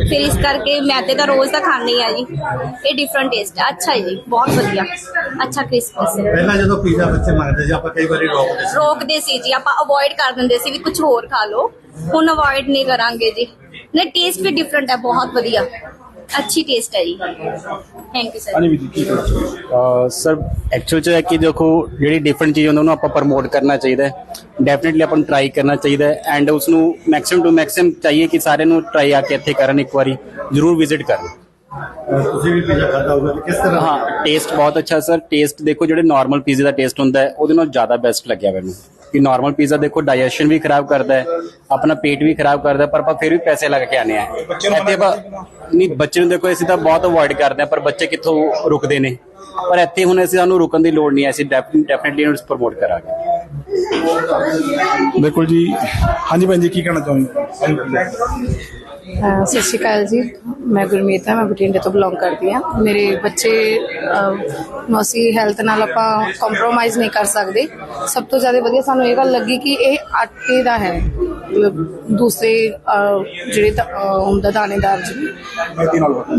ਫਿਰ ਇਸ ਕਰਕੇ ਮੈਦੇ ਦਾ ਰੋਜ਼ ਤਾਂ ਖਾਣੇ ਆ ਜੀ। ਇਹ ਡਿਫਰੈਂਟ ਟੇਸਟ ਹੈ। ਅੱਛਾ ਜੀ ਬਹੁਤ ਵਧੀਆ। ਅੱਛਾ ਕ੍ਰਿਸਪਸ ਹੈ ਪਹਿਲਾਂ ਜਦੋਂ ਪੀਜ਼ਾ ਬੱਚੇ ਮੰਗਦੇ ਸੀ ਆਪਾਂ ਕਈ ਵਾਰੀ ਰੋਕਦੇ ਸੀ। ਰੋਕਦੇ ਸੀ ਜੀ। ਆਪਾਂ ਅਵੋਇਡ ਕਰ ਦਿੰਦੇ ਸੀ ਵੀ ਕੁਝ ਹੋਰ ਖਾ ਲਓ। ਹੁਣ ਅਵੋਇਡ ਨਹੀਂ ਕਰਾਂਗੇ ਜੀ। ਨੇ ਟੇਸਟ ਵੀ ਡਿਫਰੈਂਟ ਹੈ ਬਹੁਤ ਵਧੀਆ। ਅੱਛੀ ਟੇਸਟ ਹੈ ਜੀ। ਥੈਂਕ ਯੂ ਸਰ ਵੀਰ ਜੀ ਕੀ ਸਰ ਐਕਚੁਅਲ ਚ ਹੈ ਕਿ ਦੇਖੋ ਜਿਹੜੀ ਡਿਫਰੈਂਟ ਚੀਜ਼ ਹੁੰਦਾ ਉਹਨੂੰ ਆਪਾਂ ਪ੍ਰਮੋਟ ਕਰਨਾ ਚਾਹੀਦਾ ਹੈ। ਡੈਫੀਨਿਟਲੀ ਆਪਾਂ ਨੂੰ ਟਰਾਈ ਕਰਨਾ ਚਾਹੀਦਾ ਹੈ ਐਂਡ ਉਸ ਨੂੰ ਮੈਕਸਿਮਮ ਟੂ ਮੈਕਸਿਮਮ ਚਾਹੀਏ ਕਿ ਸਾਰਿਆਂ ਨੂੰ ਟਰਾਈ ਆ ਕੇ ਇੱਥੇ ਕਰਨ ਇੱਕ ਵਾਰੀ। ਜ਼ਰੂਰ ਵਿਜ਼ਿਟ ਕਰਨ। ਤੁਸੀਂ ਵੀ ਪੀਜ਼ਾ ਖਾਧਾ ਹੋਊਗਾ ਤੇ ਕਿਸ ਤਰ੍ਹਾਂ? ਹਾਂ ਟੇਸਟ ਬਹੁਤ ਅੱਛਾ ਸਰ ਟੇਸਟ ਦੇਖੋ ਜਿਹੜੇ ਨਾਰਮਲ ਪੀਜ਼ੇ ਦਾ ਟੇਸਟ ਹੁੰਦਾ ਹੈ ਉਹਦੇ ਨਾਲ ਜ਼ਿਆਦਾ ਬੈਸਟ ਲੱਗਿਆ ਮੈਨੂੰ। ਕਿ ਨਾਰਮਲ ਪੀਜ਼ਾ ਦੇਖੋ ਡਾਈਜੈਸ਼ਨ ਵੀ ਖਰਾਬ ਕਰਦਾ ਹੈ ਆਪਣਾ ਪੇਟ ਵੀ ਖਰਾਬ ਕਰਦਾ ਹੈ, ਪਰ ਆਪਾਂ ਫਿਰ ਵੀ ਪੈਸੇ ਲੱਗ ਕੇ ਆਨੇ ਆ ਇੱਥੇ ਆਪਾਂ ਨਹੀਂ ਬੱਚੇ ਨੂੰ ਦੇਖੋ ਅਸੀਂ ਤਾਂ ਬਹੁਤ ਅਵੋਇਡ ਕਰਦੇ ਆ ਪਰ ਬੱਚੇ ਕਿੱਥੋਂ ਰੁਕਦੇ ਨੇ? ਪਰ ਇੱਥੇ ਹੁਣ ਅਸੀਂ ਸਾਨੂੰ ਰੁਕਣ ਦੀ ਲੋੜ ਨਹੀਂ ਹੈ ਅਸੀਂ ਡੈਫੀਨਿਟਲੀ ਇਹਨੂੰ ਪ੍ਰਮੋਟ ਕਰਾਂਗੇ। ਬਿਲਕੁਲ ਜੀ। ਹਾਂਜੀ ਭੈਣ ਜੀ ਕੀ ਕਹਿਣਾ ਚਾਹੁੰਦੇ ਸਤਿ ਸ਼੍ਰੀ ਅਕਾਲ ਜੀ। ਮੈਂ ਗੁਰਮੀਤ ਹਾਂ ਮੈਂ ਬਠਿੰਡੇ ਤੋਂ ਬਿਲੋਂਗ ਕਰਦੀ ਹਾਂ। ਮੇਰੇ ਬੱਚੇ ਨੂੰ ਅਸੀਂ ਹੈਲਥ ਨਾਲ ਆਪਾਂ ਕੰਪਰੋਮਾਈਜ਼ ਨਹੀਂ ਕਰ ਸਕਦੇ। ਸਭ ਤੋਂ ਜ਼ਿਆਦਾ ਵਧੀਆ ਸਾਨੂੰ ਇਹ ਗੱਲ ਲੱਗੀ ਕਿ ਇਹ ਆਟੇ ਦਾ ਹੈ। ਦੂਸਰੇ ਜਿਹੜੇ ਹੁੰਦਾ ਦਾਣੇਦਾਰ ਜੀ।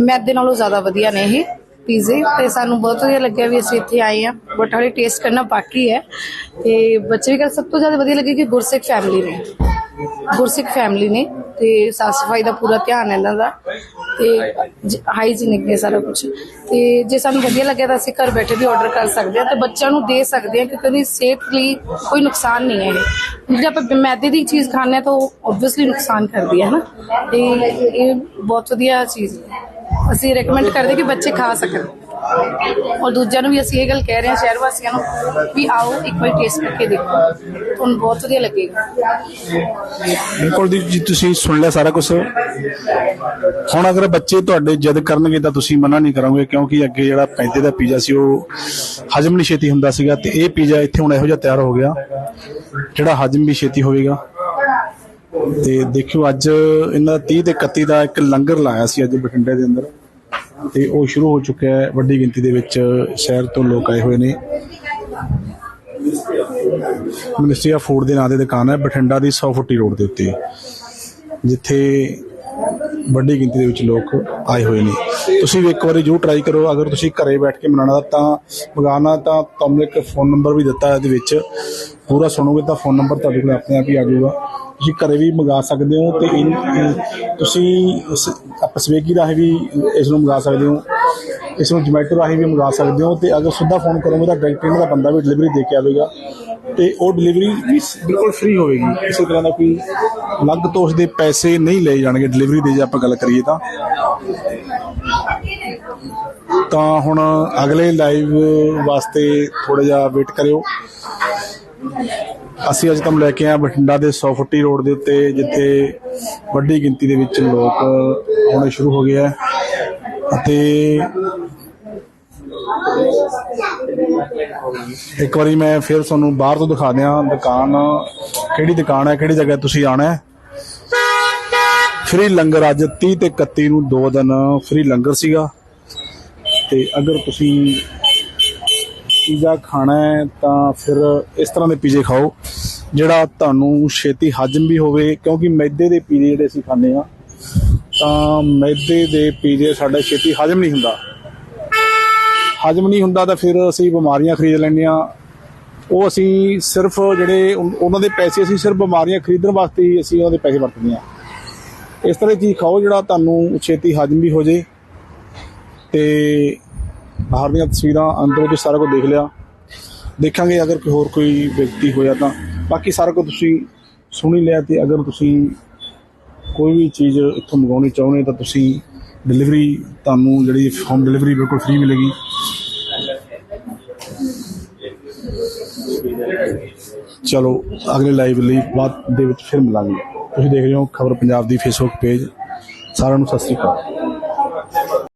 ਮੈਦੇ ਨਾਲੋਂ ਜ਼ਿਆਦਾ ਵਧੀਆ ਨੇ ਇਹ ਪੀਜ਼ੇ। ਤੇ ਸਾਨੂੰ ਬਹੁਤ ਵਧੀਆ ਲੱਗਿਆ ਵੀ ਅਸੀਂ ਇੱਥੇ ਆਏ ਆ ਬਟ ਹਾਲੇ ਟੇਸਟ ਕਰਨਾ ਬਾਕੀ ਹੈ। ਤੇ ਬੱਚੇ ਵੀ ਕਹਿੰਦੇ ਸਭ ਤੋਂ ਜ਼ਿਆਦਾ ਵਧੀਆ ਲੱਗੀ ਕਿ ਗੁਰਸਿੱਖ ਫੈਮਿਲੀ ਨੇ। ਗੁਰਸਿੱਖ ਫੈਮਿਲੀ ਨੇ ਤੇ ਸਾਫ਼ ਸਫ਼ਾਈ ਦਾ ਪੂਰਾ ਧਿਆਨ ਹੈ ਇਹਨਾਂ ਦਾ ਤੇ ਹਾਈਜੀਨਿਕ ਨੇ ਸਾਰਾ ਕੁਝ ਤੇ ਜੇ ਸਾਨੂੰ ਵਧੀਆ ਲੱਗਿਆ ਤਾਂ ਅਸੀਂ ਘਰ ਬੈਠੇ ਵੀ ਆਰਡਰ ਕਰ ਸਕਦੇ ਹਾਂ ਤੇ ਬੱਚਿਆਂ ਨੂੰ ਦੇ ਸਕਦੇ ਹਾਂ ਕਿਉਂਕਿ ਉਹਦੀ ਸਿਹਤ ਲਈ ਕੋਈ ਨੁਕਸਾਨ ਨਹੀਂ ਹੈ। ਇਹ ਜੇ ਆਪਾਂ ਮੈਦੇ ਦੀ ਚੀਜ਼ ਖਾਂਦੇ ਹਾਂ ਤਾਂ ਉਹ ਆਬਵੀਅਸਲੀ ਨੁਕਸਾਨ ਕਰਦੀ ਹੈ ਨਾ। ਤੇ ਇਹ ਬਹੁਤ ਵਧੀਆ ਚੀਜ਼ ਹੈ। ਅਸੀਂ ਰეკਮੈਂਡ ਕਰਦੇ ਕਿ ਬੱਚੇ ਖਾ ਸਕਣ। ਔਰ ਦੂਜਿਆਂ ਨੂੰ ਵੀ ਅਸੀਂ ਇਹ ਗੱਲ ਕਹਿ ਰਹੇ ਹਾਂ ਸ਼ਹਿਰ ਵਾਸੀਆਂ ਨੂੰ ਵੀ ਆਓ ਇੱਕ ਵਾਰ ਟੇਸਟ ਕਰਕੇ ਦੇਖੋ। ਤੁਹਾਨੂੰ ਬਹੁਤ ਵਧੀਆ ਲੱਗੇਗਾ। ਬਿਲਕੁਲ ਦੀ ਜੀ, ਤੁਸੀਂ ਸੁਣ ਲਿਆ ਸਾਰਾ ਕੁਝ ਹੁਣ ਅਗਰ ਬੱਚੇ ਤੁਹਾਡੇ ਜਿੱਦ ਕਰਨਗੇ ਤਾਂ ਤੁਸੀਂ ਮਨਾ ਨਹੀਂ ਕਰੋਗੇ ਕਿਉਂਕਿ ਅੱਗੇ ਜਿਹੜਾ ਪੈਂਦੇ ਦਾ ਪੀਜ਼ਾ ਸੀ, ਉਹ ਹਜਮ ਨਹੀਂ ਛੇਤੀ ਹੁੰਦਾ ਸੀਗਾ ਤੇ ਇਹ ਪੀਜ਼ਾ ਇੱਥੇ ਹੁਣ ਇਹੋ ਜਿਹਾ ਤਿਆਰ ਹੋ ਗਿਆ, ਜਿਹੜਾ ਹਜਮ ਵੀ ਛੇਤੀ ਹੋਵੇਗਾ। ਤੇ ਦੇਖਿਓ ਅੱਜ ਇਹਨਾਂ ਦਾ 30 ਤੇ 31 ਦਾ ਇੱਕ ਲੰਗਰ ਲਾਇਆ ਸੀ ਅੱਜ ਬਠਿੰਡੇ ਦੇ ਅੰਦਰ। ਤੇ ਉਹ ਸ਼ੁਰੂ ਹੋ ਚੁੱਕਿਆ ਹੈ ਵੱਡੀ ਗਿਣਤੀ ਦੇ ਵਿੱਚ, ਸ਼ਹਿਰ ਤੋਂ ਲੋਕ ਆਏ ਹੋਏ ਨੇ। ਮਿਨਿਸਟਰੀ ਆਫ ਫੂਡ ਦੇ ਨਾਂ ਦੀ ਦੁਕਾਨ ਹੈ, ਬਠਿੰਡਾ ਦੀ 100 ਫੁੱਟੀ ਰੋਡ ਦੇ ਉੱਤੇ, ਜਿੱਥੇ ਵੱਡੀ ਗਿਣਤੀ ਦੇ ਵਿੱਚ ਲੋਕ ਆਏ ਹੋਏ ਨੇ। ਤੁਸੀਂ ਵੀ ਇੱਕ ਵਾਰੀ ਜਰੂਰ ਟਰਾਈ ਕਰੋ, ਅਗਰ ਤੁਸੀਂ ਘਰੇ ਬੈਠ ਕੇ ਬਣਾਉਣਾ ਤਾਂ ਮੰਗਾਉਣਾ ਤਾਂ ਤੁਹਾਨੂੰ ਇੱਕ ਫੋਨ ਨੰਬਰ ਵੀ ਦਿੱਤਾ ਹੈ, ਇਹਦੇ ਵਿੱਚ। ਪੂਰਾ ਸੁਣੋਗੇ ਤਾਂ ਫੋਨ ਨੰਬਰ ਤੁਹਾਡੇ ਕੋਲ ਆਪਣੇ ਆਪ ਹੀ ਆ ਜਾਊਗਾ। ਤੁਸੀਂ ਘਰੇ ਵੀ ਮੰਗਾ ਸਕਦੇ ਹੋ ਤੇ ਇਨ- ਤੁਸੀਂ ਇਸ ਸਵੀਗੀ ਰਾਹੀਂ ਵੀ ਇਸ ਨੂੰ ਮੰਗਾ ਸਕਦੇ ਹੋ ਇਸ ਨੂੰ ਜੋਮੈਟੋ ਰਾਹੀਂ ਵੀ ਮੰਗਾ ਸਕਦੇ ਹੋ ਤੇ ਅਗਰ ਸਿੱਧਾ ਫੋਨ ਕਰੋਗੇ ਤਾਂ ਡਾਇਰੈਕਟ ਇਹਨਾਂ ਦਾ ਬੰਦਾ ਵੀ ਡਿਲੀਵਰੀ ਦੇ ਕੇ ਆਵੇਗਾ ਤੇ ਉਹ ਡਿਲੀਵਰੀ ਵੀ ਸ- ਬਿਲਕੁਲ ਫ੍ਰੀ ਹੋਵੇਗੀ। ਕਿਸੇ ਤਰ੍ਹਾਂ ਦਾ ਕੋਈ ਅਲੱਗ ਤੋਂ ਉਸਦੇ ਪੈਸੇ ਨਹੀਂ ਲਏ ਜਾਣਗੇ ਡਿਲੀਵਰੀ ਦੇ ਜੇ ਆਪਾਂ ਗੱਲ ਕਰੀਏ ਤਾਂ। ਤਾਂ ਹੁਣ ਅਗਲੇ ਲਾਈਵ ਵਾਸਤੇ ਥੋੜਾ ਜਿਹਾ ਵੇਟ ਕਰਿਓ। ਅਸੀਂ ਅੱਜ ਤੁਹਾਨੂੰ ਲੈ ਕੇ ਆਏ ਬਠਿੰਡਾ ਦੇ 100 ਫੁੱਟੀ ਰੋਡ ਦੇ ਉੱਤੇ, ਜਿੱਥੇ ਵੱਡੀ ਗਿਣਤੀ ਦੇ ਵਿੱਚ ਲੋਕ ਆਉਣੇ ਸ਼ੁਰੂ ਹੋ ਗਏ ਆ। ਅਤੇ ਇੱਕ ਵਾਰੀ ਮੈਂ ਫਿਰ ਤੁਹਾਨੂੰ ਬਾਹਰ ਤੋਂ ਦਿਖਾ ਦਿਆਂ ਦੁਕਾਨ, ਕਿਹੜੀ ਦੁਕਾਨ ਹੈ, ਕਿਹੜੀ ਜਗ੍ਹਾ ਤੁਸੀਂ ਆਣਾ ਹੈ। ਫ੍ਰੀ ਲੰਗਰ ਅੱਜ 30 ਤੇ 31 ਨੂੰ ਦੋ ਦਿਨ ਫ੍ਰੀ ਲੰਗਰ ਸੀਗਾ। ਤੇ ਅਗਰ ਤੁਸੀਂ ਪੀਜ਼ਾ ਖਾਣਾ ਹੈ, ਤਾਂ ਫਿਰ ਇਸ ਤਰ੍ਹਾਂ ਦੇ ਪੀਜ਼ੇ ਖਾਓ, ਜਿਹੜਾ ਤੁਹਾਨੂੰ ਛੇਤੀ ਹਜਮ ਵੀ ਹੋਵੇ, ਕਿਉਂਕਿ ਮੈਦੇ ਦੇ ਪੀਜ਼ੇ ਜਿਹੜੇ ਅਸੀਂ ਖਾਂਦੇ ਆ ਤਾਂ ਮੈਦੇ ਦੇ ਪੀਜ਼ੇ ਸਾਡਾ ਛੇਤੀ ਹਜਮ ਨਹੀਂ ਹੁੰਦਾ। ਹਜਮ ਨਹੀਂ ਹੁੰਦਾ ਤਾਂ ਫਿਰ ਅਸੀਂ ਬਿਮਾਰੀਆਂ ਖਰੀਦ ਲੈਂਦੇ ਆ ਉਹ ਅਸੀਂ ਸਿਰਫ ਜਿਹੜੇ ਉਹਨਾਂ ਦੇ ਪੈਸੇ ਅਸੀਂ ਸਿਰਫ ਬਿਮਾਰੀਆਂ ਖਰੀਦਣ ਵਾਸਤੇ ਹੀ ਅਸੀਂ ਉਹਨਾਂ ਦੇ ਪੈਸੇ ਵਰਤਦੇ ਆ ਇਸ ਤਰ੍ਹਾਂ ਦੀ ਚੀਜ਼ ਖਾਓ ਜਿਹੜਾ ਤੁਹਾਨੂੰ ਛੇਤੀ ਹਜਮ ਵੀ ਹੋ ਜੇ ਤੇ ਬਾਹਰ ਦੀਆਂ ਤਸਵੀਰਾਂ, ਅੰਦਰੋਂ ਤੇ ਸਾਰਾ ਕੁਝ ਦੇਖ ਲਿਆ। ਦੇਖਾਂਗੇ ਅਗਰ ਕੋਈ ਹੋਰ ਕੋਈ ਵਿਅਕਤੀ ਹੋਇਆ ਤਾਂ। ਬਾਕੀ ਸਾਰਾ ਕੁਝ ਤੁਸੀਂ ਸੁਣ ਹੀ ਲਿਆ ਤੇ ਅਗਰ ਤੁਸੀਂ ਕੋਈ ਵੀ ਚੀਜ਼ ਇੱਥੋਂ ਮੰਗਵਾਉਣੀ ਚਾਹੁੰਦੇ ਤਾਂ ਤੁਸੀਂ ਡਿਲੀਵਰੀ ਤੁਹਾਨੂੰ ਜਿਹੜੀ ਹੋਮ ਡਿਲੀਵਰੀ ਬਿਲਕੁਲ ਫ੍ਰੀ ਮਿਲੇਗੀ। ਚਲੋ, ਅਗਲੇ ਲਾਈਵ ਲਈ ਬਾਅਦ ਦੇ ਵਿੱਚ ਫਿਰ ਮਿਲਾਂਗੇ। ਤੁਸੀਂ ਦੇਖ ਰਹੇ ਹੋ ਖਬਰ ਪੰਜਾਬ ਦੀ ਫੇਸਬੁੱਕ ਪੇਜ ਸਾਰਿਆਂ ਨੂੰ ਸਤਿ ਸ੍ਰੀ ਅਕਾਲ।